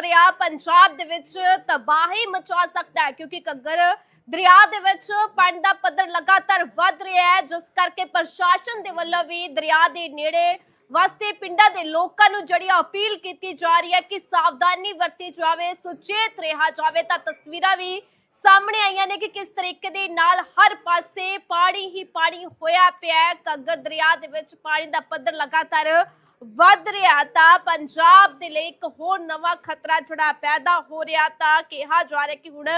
ਦਰਿਆ ਪੰਜਾਬ ਦੇ ਵਿੱਚ ਤਬਾਹੀ ਮਚਾ ਸਕਦਾ ਹੈ, ਕਿਉਂਕਿ ਘੱਗਰ ਦਰਿਆ ਦੇ ਵਿੱਚ ਪਾਣੀ ਦਾ ਪੱਧਰ ਲਗਾਤਾਰ ਵੱਧ ਰਿਹਾ ਹੈ, ਜਿਸ ਕਰਕੇ ਪ੍ਰਸ਼ਾਸਨ ਦੇ ਵੱਲੋਂ ਵੀ ਦਰਿਆ ਦੇ ਨੇੜੇ ਵਸਦੇ ਪਿੰਡਾਂ ਦੇ ਲੋਕਾਂ ਨੂੰ ਜਿਹੜੀ ਅਪੀਲ ਕੀਤੀ ਜਾ ਰਹੀ ਹੈ ਕਿ ਸਾਵਧਾਨੀ ਵਰਤੀ ਜਾਵੇ, ਸੁਚੇਤ ਰਿਹਾ ਜਾਵੇ, ਤਾਂ ਤਸਵੀਰਾਂ ਵੀ ਸਾਹਮਣੇ ਆਈਆਂ ਨੇ ਕਿ ਕਿਸ ਤਰੀਕੇ ਦੇ ਨਾਲ ਹਰ ਪਾਸੇ ਪਾਣੀ ਹੀ ਪਾਣੀ ਹੋਇਆ ਪਿਆ ਹੈ। ਘੱਗਰ ਦਰਿਆ ਦੇ ਵਿੱਚ ਪਾਣੀ ਦਾ ਪੱਧਰ ਲਗਾਤਾਰ ਵੱਧ ਰਿਹਾ ਤਾਂ ਪੰਜਾਬ ਦੇ ਲਈ ਇੱਕ ਹੋਰ ਨਵਾਂ ਖਤਰਾ ਜਿਹੜਾ ਪੈਦਾ ਹੋ ਰਿਹਾ ਤਾਂ ਕਿਹਾ ਜਾ ਰਿਹਾ ਕਿ ਹੁਣ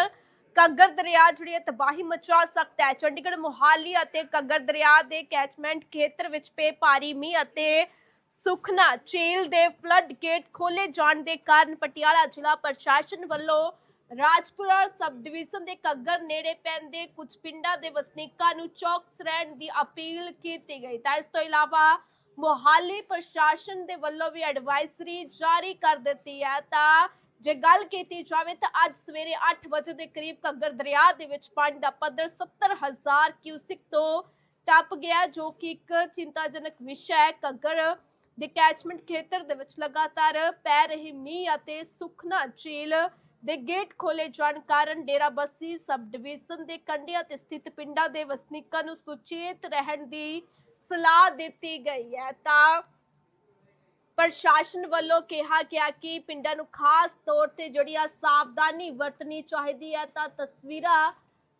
ਘੱਗਰ ਦਰਿਆ ਜਿਹੜੀ ਤਬਾਹੀ ਮਚਾ ਸਕਦਾ ਹੈ। ਚੰਡੀਗੜ੍ਹ, ਮੁਹਾਲੀ ਅਤੇ ਘੱਗਰ ਦਰਿਆ ਦੇ ਕੈਚਮੈਂਟ ਖੇਤਰ ਵਿੱਚ ਪੇ ਭਾਰੀ ਮੀਂਹ ਅਤੇ ਸੁਖਨਾ ਝੀਲ ਦੇ ਫਲੱਡ ਗੇਟ ਖੋਲੇ ਜਾਣ ਦੇ ਕਾਰਨ ਪਟਿਆਲਾ ਜ਼ਿਲ੍ਹਾ ਪ੍ਰਸ਼ਾਸਨ ਵੱਲੋਂ ਰਾਜਪੁਰਾ ਸਬ ਡਿਵੀਜ਼ਨ ਦੇ ਘੱਗਰ ਨੇੜੇ ਪੈਂਦੇ ਕੁਝ ਪਿੰਡਾਂ ਦੇ ਵਸਨੀਕਾਂ ਨੂੰ ਚੌਕਸ ਰਹਿਣ ਦੀ ਅਪੀਲ ਕੀਤੀ ਗਈ। ਤਾਂ ਇਸ ਤੋਂ ਇਲਾਵਾ ਮੁਹਾਲੀ ਪ੍ਰਸ਼ਾਸਨ ਦੇ ਵੱਲੋਂ ਵੀ ਐਡਵਾਈਜ਼ਰੀ ਜਾਰੀ ਕਰ ਦਿੱਤੀ ਹੈ। ਤਾਂ ਜੇ ਗੱਲ ਕੀਤੀ ਜਾਵੇ ਤਾਂ ਅੱਜ ਸਵੇਰੇ 8 ਵਜੇ ਦੇ ਕਰੀਬ ਘੱਗਰ ਦਰਿਆ ਦੇ ਵਿੱਚ ਪਾਣੀ ਦਾ ਪੱਧਰ 70000 ਕਿਊਸਿਕ ਤੋਂ ਟੱਪ ਗਿਆ, ਜੋ ਕਿ ਇੱਕ ਚਿੰਤਾਜਨਕ ਵਿਸ਼ਾ ਹੈ। ਘੱਗਰ ਦੇ ਕੈਚਮੈਂਟ ਖੇਤਰ ਦੇ ਵਿੱਚ ਲਗਾਤਾਰ ਪੈ ਰਹੀ ਮੀਂਹ ਅਤੇ ਸੁਖਨਾ ਝੀਲ ਦੇ ਗੇਟ ਖੋਲੇ ਜਾਣ ਕਾਰਨ ਡੇਰਾਬੱਸੀ ਸਬ ਡਿਵੀਜ਼ਨ ਦੇ ਕੰਢਿਆਂ ਤੇ ਸਥਿਤ ਪਿੰਡਾਂ ਦੇ ਵਸਨੀਕਾਂ ਨੂੰ ਸੁਚੇਤ ਰਹਿਣ ਦੀ ਸਲਾਹ ਦਿੱਤੀ ਗਈ ਹੈ। ਤਾਂ ਪ੍ਰਸ਼ਾਸਨ ਵੱਲੋਂ ਕਿਹਾ ਗਿਆ ਕਿ ਪਿੰਡਾਂ ਨੂੰ ਖਾਸ ਤੌਰ ਤੇ ਜਿਹੜੀ ਆ ਸਾਵਧਾਨੀ ਵਰਤਣੀ ਚਾਹੀਦੀ ਹੈ। ਤਾਂ ਤਸਵੀਰਾਂ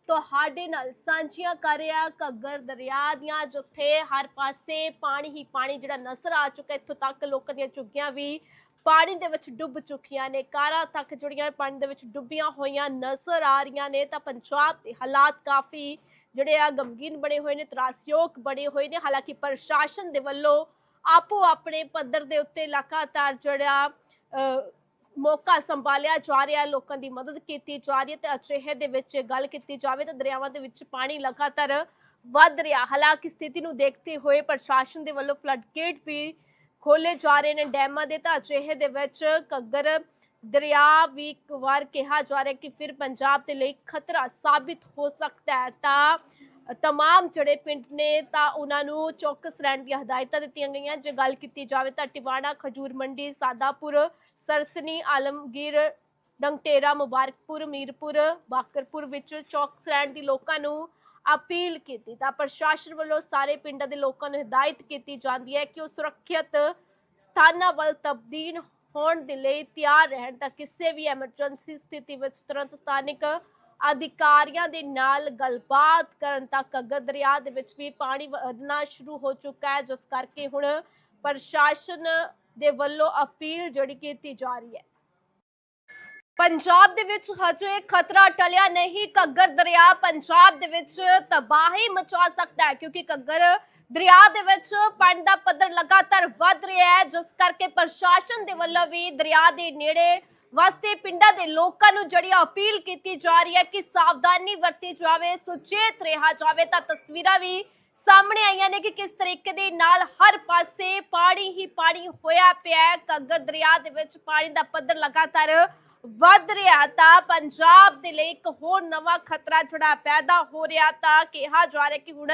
ਤੁਹਾਡੇ ਨਾਲ ਸਾਂਝੀਆਂ ਕਰ ਰਿਹਾ ਘੱਗਰ ਦਰਿਆ ਦੀਆਂ, ਜਿੱਥੇ ਹਰ ਪਾਸੇ ਪਾਣੀ ਹੀ ਪਾਣੀ ਜਿਹੜਾ ਨਜ਼ਰ ਆ ਚੁੱਕਾ ਇੱਥੋਂ ਤੱਕ ਲੋਕਾਂ ਦੀਆਂ ਝੁੱਗੀਆਂ ਵੀ ਪਾਣੀ ਦੇ ਵਿੱਚ ਡੁੱਬ ਚੁੱਕੀਆਂ ਨੇ। ਕਾਰਾਂ ਤੱਕ ਜਿਹੜੀਆਂ ਪਾਣੀ ਦੇ ਵਿੱਚ ਡੁੱਬੀਆਂ ਹੋਈਆਂ ਨਜ਼ਰ ਆ ਰਹੀਆਂ ਨੇ। ਤਾਂ ਪੰਜਾਬ ਦੇ ਹਾਲਾਤ ਕਾਫੀ ਜਿਹੜੇ ਆ ਗਮਗੀਨ ਬਣੇ ਹੋਏ ਨੇ, ਤਰਾਸਯੋਗ ਬਣੇ ਹੋਏ ਨੇ, ਹਾਲਾਂਕਿ ਪ੍ਰਸ਼ਾਸਨ ਦੇ ਵੱਲੋਂ ਆਪੋ ਆਪਣੇ ਪੱਧਰ ਦੇ ਉੱਤੇ ਲਗਾਤਾਰ ਜਿਹੜਾ ਮੌਕਾ ਸੰਭਾਲਿਆ ਜਾ ਰਿਹਾ, ਲੋਕਾਂ ਦੀ ਮਦਦ ਕੀਤੀ ਜਾ ਰਹੀ ਹੈ ਤੇ ਅਜਿਹੇ ਦੇ ਵਿੱਚ ਗੱਲ ਕੀਤੀ ਜਾਵੇ ਤਾਂ ਦਰਿਆਵਾਂ ਦੇ ਵਿੱਚ ਪਾਣੀ ਲਗਾਤਾਰ ਵੱਧ ਰਿਹਾ। ਹਾਲਾਂਕਿ ਸਥਿਤੀ ਨੂੰ ਦੇਖਦੇ ਹੋਏ ਪ੍ਰਸ਼ਾਸਨ ਦੇ ਵੱਲੋਂ ਫਲੱਡ ਗੇਟ ਵੀ ਖੋਲੇ ਜਾ ਰਹੇ ਨੇ, ਡੈਮਾਂ ਦੇ ਤਾਂ ਅਜਿਹੇ ਦੇ ਵਿੱਚ ਘੱਗਰ ਦਰਿਆ ਵੀ ਇੱਕ ਵਾਰ ਕਿਹਾ ਜਾ ਰਿਹਾ ਕਿ ਫਿਰ ਪੰਜਾਬ ਦੇ ਲਈ ਖਤਰਾ ਸਾਬਿਤ ਹੋ ਸਕਦਾ ਹੈ। ਤਾਂ ਤਮਾਮ ਜਿਹੜੇ ਪਿੰਡ ਨੇ ਤਾਂ ਉਹਨਾਂ ਨੂੰ ਚੌਕਸ ਰਹਿਣ ਦੀਆਂ ਹਦਾਇਤਾਂ ਦਿੱਤੀਆਂ ਗਈਆਂ। ਜੇ ਗੱਲ ਕੀਤੀ ਜਾਵੇ ਤਾਂ ਟਿਵਾਣਾ, ਖਜੂਰ ਮੰਡੀ, ਸਾਦਾਪੁਰ, ਸਰਸਨੀ, ਆਲਮਗੀਰ, ਡੰਗਟੇਰਾ, ਮੁਬਾਰਕਪੁਰ, ਮੀਰਪੁਰ, ਬਾਕਰਪੁਰ ਵਿੱਚ ਚੌਕਸ ਰਹਿਣ ਦੀ ਲੋਕਾਂ ਨੂੰ ਅਪੀਲ ਕੀਤੀ। ਤਾਂ ਪ੍ਰਸ਼ਾਸਨ ਵੱਲੋਂ ਸਾਰੇ ਪਿੰਡਾਂ ਦੇ ਲੋਕਾਂ ਨੂੰ ਹਦਾਇਤ ਕੀਤੀ ਜਾਂਦੀ ਹੈ ਕਿ ਉਹ ਸੁਰੱਖਿਅਤ ਸਥਾਨਾਂ ਵੱਲ ਤਬਦੀਲ ਹੋਣ ਦੇ ਲਈ ਤਿਆਰ ਰਹਿਣ ਤਾਂ ਕਿਸੇ ਵੀ ਐਮਰਜੈਂਸੀ ਸਥਿਤੀ ਵਿੱਚ ਤੁਰੰਤ ਸਥਾਨਕ ਅਧਿਕਾਰੀਆਂ ਦੇ ਨਾਲ ਗੱਲਬਾਤ ਕਰਨ ਤੱਕ ਘੱਗਰ ਦਰਿਆ ਦੇ ਵਿੱਚ ਵੀ ਪਾਣੀ ਵਧਣਾ ਸ਼ੁਰੂ ਹੋ ਚੁੱਕਾ ਹੈ, ਜਿਸ ਕਰਕੇ ਹੁਣ ਪ੍ਰਸ਼ਾਸਨ ਦੇ ਵੱਲੋਂ ਅਪੀਲ ਜਿਹੜੀ ਕੀਤੀ ਜਾ ਰਹੀ ਹੈ। ਪੰਜਾਬ ਦੇ ਵਿੱਚ ਹਜੇ ਖਤਰਾ ਟਲਿਆ ਨਹੀਂ, ਘੱਗਰ ਦਰਿਆ ਪੰਜਾਬ ਦੇ ਵਿੱਚ ਤਬਾਹੀ ਮਚਾ ਸਕਦਾ ਹੈ, ਕਿਉਂਕਿ ਘੱਗਰ ਦਰਿਆ ਦੇ ਵਿੱਚ ਪਾਣੀ ਦਾ ਪੱਧਰ ਲਗਾਤਾਰ ਵੱਧ ਰਿਹਾ ਹੈ, ਜਿਸ ਕਰਕੇ ਪ੍ਰਸ਼ਾਸਨ ਦੇ ਵੱਲੋਂ ਵੀ ਦਰਿਆ ਦੇ ਨੇੜੇ ਵਸਦੇ ਪਿੰਡਾਂ ਦੇ ਲੋਕਾਂ ਨੂੰ ਜਿਹੜੀ ਅਪੀਲ ਕੀਤੀ ਜਾ ਰਹੀ ਹੈ ਕਿ ਸਾਵਧਾਨੀ ਵਰਤੀ ਜਾਵੇ, ਸੁਚੇਤ ਰਿਹਾ ਜਾਵੇ, ਤਾਂ ਤਸਵੀਰਾਂ ਵੀ ਸਾਹਮਣੇ ਆਈਆਂ ਨੇ ਕਿ ਕਿਸ ਤਰੀਕੇ ਦੇ ਨਾਲ ਹਰ ਪਾਸੇ ਪਾਣੀ ਹੀ ਪਾਣੀ ਹੋਇਆ ਪਿਆ ਹੈ, ਘੱਗਰ ਦਰਿਆ ਦੇ ਵਿੱਚ ਪਾਣੀ ਦਾ ਪੱਧਰ ਲਗਾਤਾਰ ਵੱਧ ਰਿਹਾ ਤਾਂ ਪੰਜਾਬ ਦੇ ਲਈ ਇੱਕ ਹੋਰ ਨਵਾਂ ਖਤਰਾ ਜਿਹੜਾ ਪੈਦਾ ਹੋ ਰਿਹਾ ਤਾਂ ਕਿਹਾ ਜਾ ਰਿਹਾ ਕਿ ਹੁਣ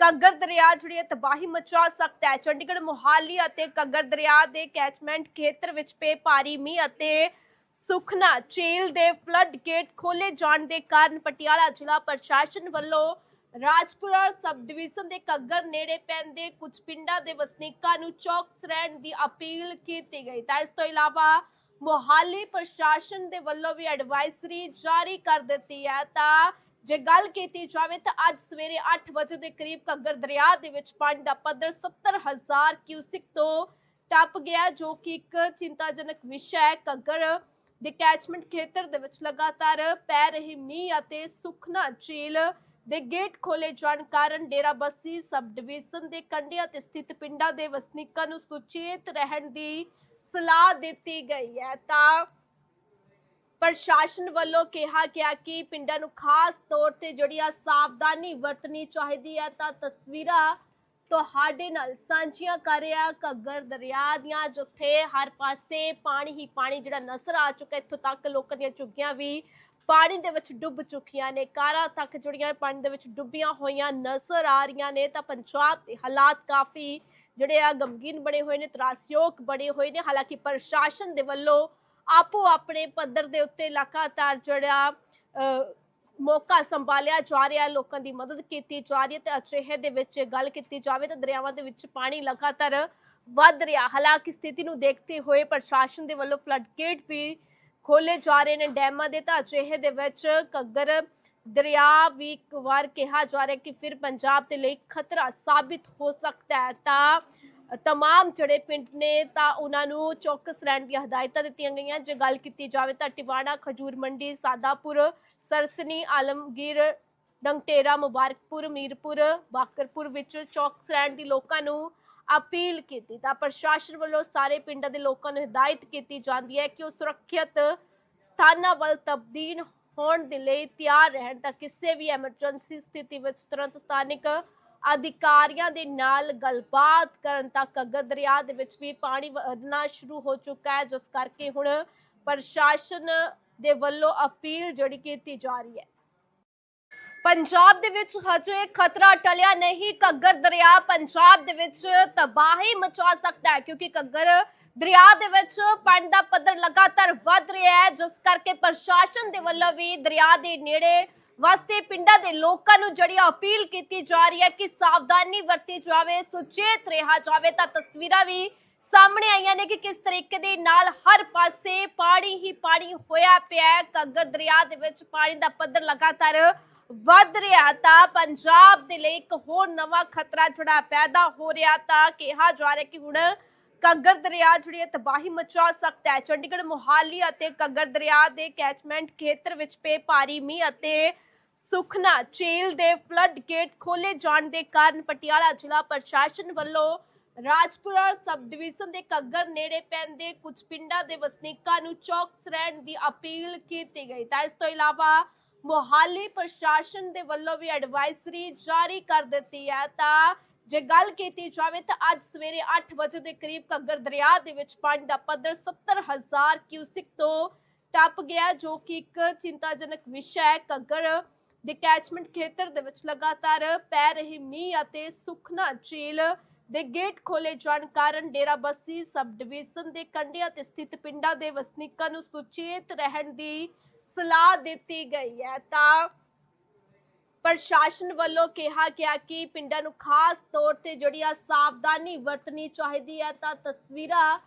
ਘੱਗਰ ਦਰਿਆ ਜਿਹੜੀ ਤਬਾਹੀ ਮਚਾ ਸਕਦਾ ਹੈ। ਚੰਡੀਗੜ੍ਹ, ਮੁਹਾਲੀ ਅਤੇ ਘੱਗਰ ਦਰਿਆ ਦੇ ਕੈਚਮੈਂਟ ਖੇਤਰ ਵਿੱਚ ਪੇ ਭਾਰੀ ਮੀਂਹ ਅਤੇ ਸੁਖਨਾ ਝੀਲ ਦੇ ਫਲੱਡ ਗੇਟ ਖੋਲੇ ਜਾਣ ਦੇ ਕਾਰਨ ਪਟਿਆਲਾ ਜ਼ਿਲ੍ਹਾ ਪ੍ਰਸ਼ਾਸਨ ਵੱਲੋਂ ਰਾਜਪੁਰਾ ਸਬ ਡਿਵੀਜ਼ਨ ਦੇ ਘੱਗਰ ਨੇੜੇ ਪੈਂਦੇ ਕੁਝ ਪਿੰਡਾਂ ਦੇ ਵਸਨੀਕਾਂ ਨੂੰ ਚੌਕਸ ਰਹਿਣ ਦੀ ਅਪੀਲ ਕੀਤੀ ਗਈ। ਤਾਂ ਇਸ ਤੋਂ ਇਲਾਵਾ ਮੁਹਾਲੀ ਪ੍ਰਸ਼ਾਸਨ ਦੇ ਵੱਲੋਂ ਵੀ ਐਡਵਾਈਜ਼ਰੀ ਜਾਰੀ ਕਰ ਦਿੱਤੀ ਹੈ। ਤਾਂ ਜੇ ਗੱਲ ਕੀਤੀ ਜਾਵੇ ਤਾਂ ਅੱਜ ਸਵੇਰੇ 8 ਵਜੇ ਦੇ ਕਰੀਬ ਘੱਗਰ ਦਰਿਆ ਦੇ ਵਿੱਚ ਪਾਣੀ ਦਾ ਪੱਧਰ 70000 ਕਿਊਸਿਕ ਤੋਂ ਟੱਪ ਗਿਆ, ਜੋ ਕਿ ਇੱਕ ਚਿੰਤਾਜਨਕ ਵਿਸ਼ਾ ਹੈ। ਘੱਗਰ ਦੇ ਕੈਚਮੈਂਟ ਖੇਤਰ ਦੇ ਵਿੱਚ ਲਗਾਤਾਰ ਪੈ ਰਹੀ ਮੀਂਹ ਅਤੇ ਸੁਖਨਾ ਝੀਲ ਦੇ ਗੇਟ ਖੋਲੇ ਜਾਣ ਕਾਰਨ ਡੇਰਾਬੱਸੀ ਸਬ ਡਿਵੀਜ਼ਨ ਦੇ ਕੰਢਿਆਂ ਤੇ ਸਥਿਤ ਪਿੰਡਾਂ ਦੇ ਵਸਨੀਕਾਂ ਨੂੰ ਸੁਚੇਤ ਰਹਿਣ ਦੀ ਸਲਾਹ ਦਿੱਤੀ ਗਈ ਹੈ। ਤਾਂ ਪ੍ਰਸ਼ਾਸਨ ਵੱਲੋਂ ਕਿਹਾ ਗਿਆ ਕਿ ਪਿੰਡਾਂ ਨੂੰ ਖਾਸ ਤੌਰ ਤੇ ਜਿਹੜੀ ਆ ਸਾਵਧਾਨੀ ਵਰਤਣੀ ਚਾਹੀਦੀ ਹੈ। ਤਾਂ ਤਸਵੀਰਾਂ ਤੁਹਾਡੇ ਨਾਲ ਸਾਂਝੀਆਂ ਕਰ ਰਿਹਾ ਘੱਗਰ ਦਰਿਆ ਦੀਆਂ, ਜਿੱਥੇ ਹਰ ਪਾਸੇ ਪਾਣੀ ਹੀ ਪਾਣੀ ਜਿਹੜਾ ਨਜ਼ਰ ਆ ਚੁੱਕਾ ਇੱਥੋਂ ਤੱਕ ਲੋਕਾਂ ਦੀਆਂ ਝੁੱਗੀਆਂ ਵੀ ਪਾਣੀ ਦੇ ਵਿੱਚ ਡੁੱਬ ਚੁੱਕੀਆਂ ਨੇ। ਕਾਰਾਂ ਤੱਕ ਜਿਹੜੀਆਂ ਪਾਣੀ ਦੇ ਵਿੱਚ ਡੁੱਬੀਆਂ ਹੋਈਆਂ ਨਜ਼ਰ ਆ ਰਹੀਆਂ ਨੇ। ਤਾਂ ਪੰਜਾਬ ਦੇ ਹਾਲਾਤ ਕਾਫੀ ਜਿਹੜੇ ਆ ਗਮਗੀਨ ਬਣੇ ਹੋਏ ਨੇ, ਤਰਾਸਯੋਗ ਬਣੇ ਹੋਏ ਨੇ, ਹਾਲਾਂਕਿ ਪ੍ਰਸ਼ਾਸਨ ਦੇ ਵੱਲੋਂ ਆਪੋ ਆਪਣੇ ਪੱਧਰ ਦੇ ਉੱਤੇ ਲਗਾਤਾਰ ਜਿਹੜਾ ਮੌਕਾ ਸੰਭਾਲਿਆ ਜਾ ਰਿਹਾ, ਲੋਕਾਂ ਦੀ ਮਦਦ ਕੀਤੀ ਜਾ ਰਹੀ ਹੈ ਤੇ ਅਜਿਹੇ ਦੇ ਵਿੱਚ ਗੱਲ ਕੀਤੀ ਜਾਵੇ ਤਾਂ ਦਰਿਆਵਾਂ ਦੇ ਵਿੱਚ ਪਾਣੀ ਲਗਾਤਾਰ ਵੱਧ ਰਿਹਾ। ਹਾਲਾਂਕਿ ਸਥਿਤੀ ਨੂੰ ਦੇਖਦੇ ਹੋਏ ਪ੍ਰਸ਼ਾਸਨ ਦੇ ਵੱਲੋਂ ਫਲੱਡ ਗੇਟ ਵੀ ਖੋਲੇ ਜਾ ਰਹੇ ਨੇ, ਡੈਮਾਂ ਦੇ ਤਾਂ ਅਜਿਹੇ ਦੇ ਵਿੱਚ ਘੱਗਰ ਦਰਿਆ ਵੀ ਇੱਕ ਵਾਰ ਕਿਹਾ ਜਾ ਰਿਹਾ ਕਿ ਫਿਰ ਪੰਜਾਬ ਦੇ ਲਈ ਖਤਰਾ ਸਾਬਿਤ ਹੋ ਸਕਦਾ ਹੈ। ਤਾਂ ਤਮਾਮ ਜਿਹੜੇ ਪਿੰਡ ਨੇ ਤਾਂ ਉਹਨਾਂ ਨੂੰ ਚੌਕਸ ਰਹਿਣ ਦੀਆਂ ਹਦਾਇਤਾਂ ਦਿੱਤੀਆਂ ਗਈਆਂ। ਜੇ ਗੱਲ ਕੀਤੀ ਜਾਵੇ ਤਾਂ ਟਿਵਾਣਾ, ਖਜੂਰ ਮੰਡੀ, ਸਾਦਾਪੁਰ, ਸਰਸਨੀ, ਆਲਮਗੀਰ, ਡੰਗਟੇਰਾ, ਮੁਬਾਰਕਪੁਰ, ਮੀਰਪੁਰ, ਬਾਕਰਪੁਰ ਵਿੱਚ ਚੌਕਸ ਰਹਿਣ ਦੀ ਲੋਕਾਂ ਨੂੰ ਅਪੀਲ ਕੀਤੀ। ਤਾਂ ਪ੍ਰਸ਼ਾਸਨ ਵੱਲੋਂ ਸਾਰੇ ਪਿੰਡਾਂ ਦੇ ਲੋਕਾਂ ਨੂੰ ਹਦਾਇਤ ਕੀਤੀ ਜਾਂਦੀ ਹੈ ਕਿ ਉਹ ਸੁਰੱਖਿਅਤ ਸਥਾਨਾਂ ਵੱਲ ਤਬਦੀਲ ਹੋਣ ਦੇ ਲਈ ਤਿਆਰ ਰਹਿਣ ਤਾਂ ਕਿਸੇ ਵੀ ਐਮਰਜੈਂਸੀ ਸਥਿਤੀ ਵਿੱਚ ਤੁਰੰਤ ਸਥਾਨਿਕ ਅਧਿਕਾਰੀਆਂ ਦੇ ਨਾਲ ਗੱਲਬਾਤ ਕਰਨ ਤੱਕ ਅਗਰ ਦਰਿਆ ਦੇ ਵਿੱਚ ਵੀ ਪਾਣੀ ਵਧਣਾ ਸ਼ੁਰੂ ਹੋ ਚੁੱਕਾ ਹੈ, ਜਿਸ ਕਰਕੇ ਹੁਣ ਪ੍ਰਸ਼ਾਸਨ ਦੇ ਵੱਲੋਂ ਅਪੀਲ ਜਿਹੜੀ ਕੀਤੀ ਜਾ ਰਹੀ ਹੈ। ਪੰਜਾਬ ਦੇ ਵਿੱਚ ਹਜੇ ਖਤਰਾ ਟਲਿਆ ਨਹੀਂ, ਘੱਗਰ ਦਰਿਆ ਪੰਜਾਬ ਦੇ ਵਿੱਚ ਤਬਾਹੀ ਮਚਾ ਸਕਦਾ ਹੈ, ਕਿਉਂਕਿ ਘੱਗਰ ਦਰਿਆ ਦੇ ਵਿੱਚ ਪਾਣੀ ਦਾ ਪੱਧਰ ਲਗਾਤਾਰ ਵੱਧ ਰਿਹਾ ਹੈ, ਜਿਸ ਕਰਕੇ ਪ੍ਰਸ਼ਾਸਨ ਦੇ ਵੱਲੋਂ ਵੀ ਦਰਿਆ ਦੇ ਨੇੜੇ ਵਸਦੇ ਪਿੰਡਾਂ ਦੇ ਲੋਕਾਂ ਨੂੰ ਜਿਹੜੀ ਅਪੀਲ ਕੀਤੀ ਜਾ ਰਹੀ ਹੈ ਕਿ ਸਾਵਧਾਨੀ ਵਰਤੀ ਜਾਵੇ, ਸੁਚੇਤ ਰਿਹਾ ਜਾਵੇ, ਤਾਂ ਤਸਵੀਰਾਂ ਵੀ ਸਾਹਮਣੇ ਆਈਆਂ ਨੇ ਕਿ ਕਿਸ ਤਰੀਕੇ ਦੇ ਨਾਲ ਹਰ ਪਾਸੇ ਪਾਣੀ ਹੀ ਪਾਣੀ ਹੋਇਆ ਪਿਆ ਹੈ। ਘੱਗਰ ਦਰਿਆ ਦੇ ਵਿੱਚ ਪਾਣੀ ਦਾ ਪੱਧਰ ਲਗਾਤਾਰ ਵੱਧ ਰਿਹਾ ਤਾਂ ਪੰਜਾਬ ਦੇ ਲਈ ਇੱਕ ਹੋਰ ਨਵਾਂ ਖਤਰਾ ਜਿਹੜਾ ਪੈਦਾ ਹੋ ਰਿਹਾ, ਤਾਂ ਕਿਹਾ ਜਾ ਰਿਹਾ ਕਿ ਹੁਣ ਘੱਗਰ ਦਰਿਆ ਜਿਹੜੀ ਹੈ ਤਬਾਹੀ ਮਚਾ ਸਕਦਾ ਹੈ। ਚੰਡੀਗੜ੍ਹ, ਮੁਹਾਲੀ ਅਤੇ ਘੱਗਰ ਦਰਿਆ ਦੇ ਕੈਚਮੈਂਟ ਖੇਤਰ ਵਿੱਚ ਪੇ ਭਾਰੀ ਮੀਂਹ ਅਤੇ ਸੁਖਨਾ ਝੀਲ ਦੇ ਫਲੱਡ ਗੇਟ ਖੋਲੇ ਜਾਣ ਦੇ ਕਾਰਨ ਪਟਿਆਲਾ ਜ਼ਿਲ੍ਹਾ ਪ੍ਰਸ਼ਾਸਨ ਵੱਲੋਂ ਰਾਜਪੁਰਾ ਸਬ ਡਿਵੀਜ਼ਨ ਦੇ ਘੱਗਰ ਨੇੜੇ ਪੈਂਦੇ ਕੁਝ ਪਿੰਡਾਂ ਦੇ ਵਸਨੀਕਾਂ ਨੂੰ ਚੌਕਸ ਰਹਿਣ ਦੀ ਅਪੀਲ ਕੀਤੀ ਗਈ। ਤਾਂ ਇਸ ਤੋਂ ਇਲਾਵਾ ਮੋਹਾਲੀ ਪ੍ਰਸ਼ਾਸਨ ਦੇ ਵੱਲੋਂ ਵੀ ਐਡਵਾਈਜ਼ਰੀ ਜਾਰੀ ਕਰ ਦਿੱਤੀ ਹੈ। ਤਾਂ ਜੇ ਗੱਲ ਕੀਤੀ ਜਾਵੇ ਤਾਂ ਅੱਜ ਸਵੇਰੇ 8 ਵਜੇ ਦੇ ਕਰੀਬ ਘੱਗਰ ਦਰਿਆ ਦੇ ਵਿੱਚ ਪਾਣੀ ਦਾ ਪੱਧਰ 70000 ਕਿਊਸਿਕ ਤੋਂ ਟੱਪ ਗਿਆ, ਜੋ ਕਿ ਇੱਕ ਚਿੰਤਾਜਨਕ ਵਿਸ਼ਾ ਹੈ। ਘੱਗਰ ਦੇ ਕੈਚਮੈਂਟ ਖੇਤਰ ਦੇ ਵਿੱਚ ਲਗਾਤਾਰ ਪੈ ਰਹੀ ਮੀਂਹ ਅਤੇ ਸੁਖਨਾ ਝੀਲ ਦੇ ਗੇਟ ਖੋਲੇ ਜਾਣ ਕਾਰਨ ਡੇਰਾਬੱਸੀ ਸਬ ਡਿਵੀਜ਼ਨ ਦੇ ਕੰਢਿਆਂ ਤੇ ਸਥਿਤ ਪਿੰਡਾਂ ਦੇ ਵਸਨੀਕਾਂ ਨੂੰ ਸੁਚੇਤ ਰਹਿਣ ਦੀ ਸਲਾਹ ਦਿੱਤੀ ਗਈ ਹੈ। ਤਾਂ ਪ੍ਰਸ਼ਾਸਨ ਵੱਲੋਂ ਕਿਹਾ ਗਿਆ ਕਿ ਪਿੰਡਾਂ ਨੂੰ ਖਾਸ ਤੌਰ ਤੇ ਜਿਹੜੀ ਆ ਸਾਵਧਾਨੀ ਵਰਤਣੀ ਚਾਹੀਦੀ ਹੈ ਤਾਂ ਤਸਵੀਰਾਂ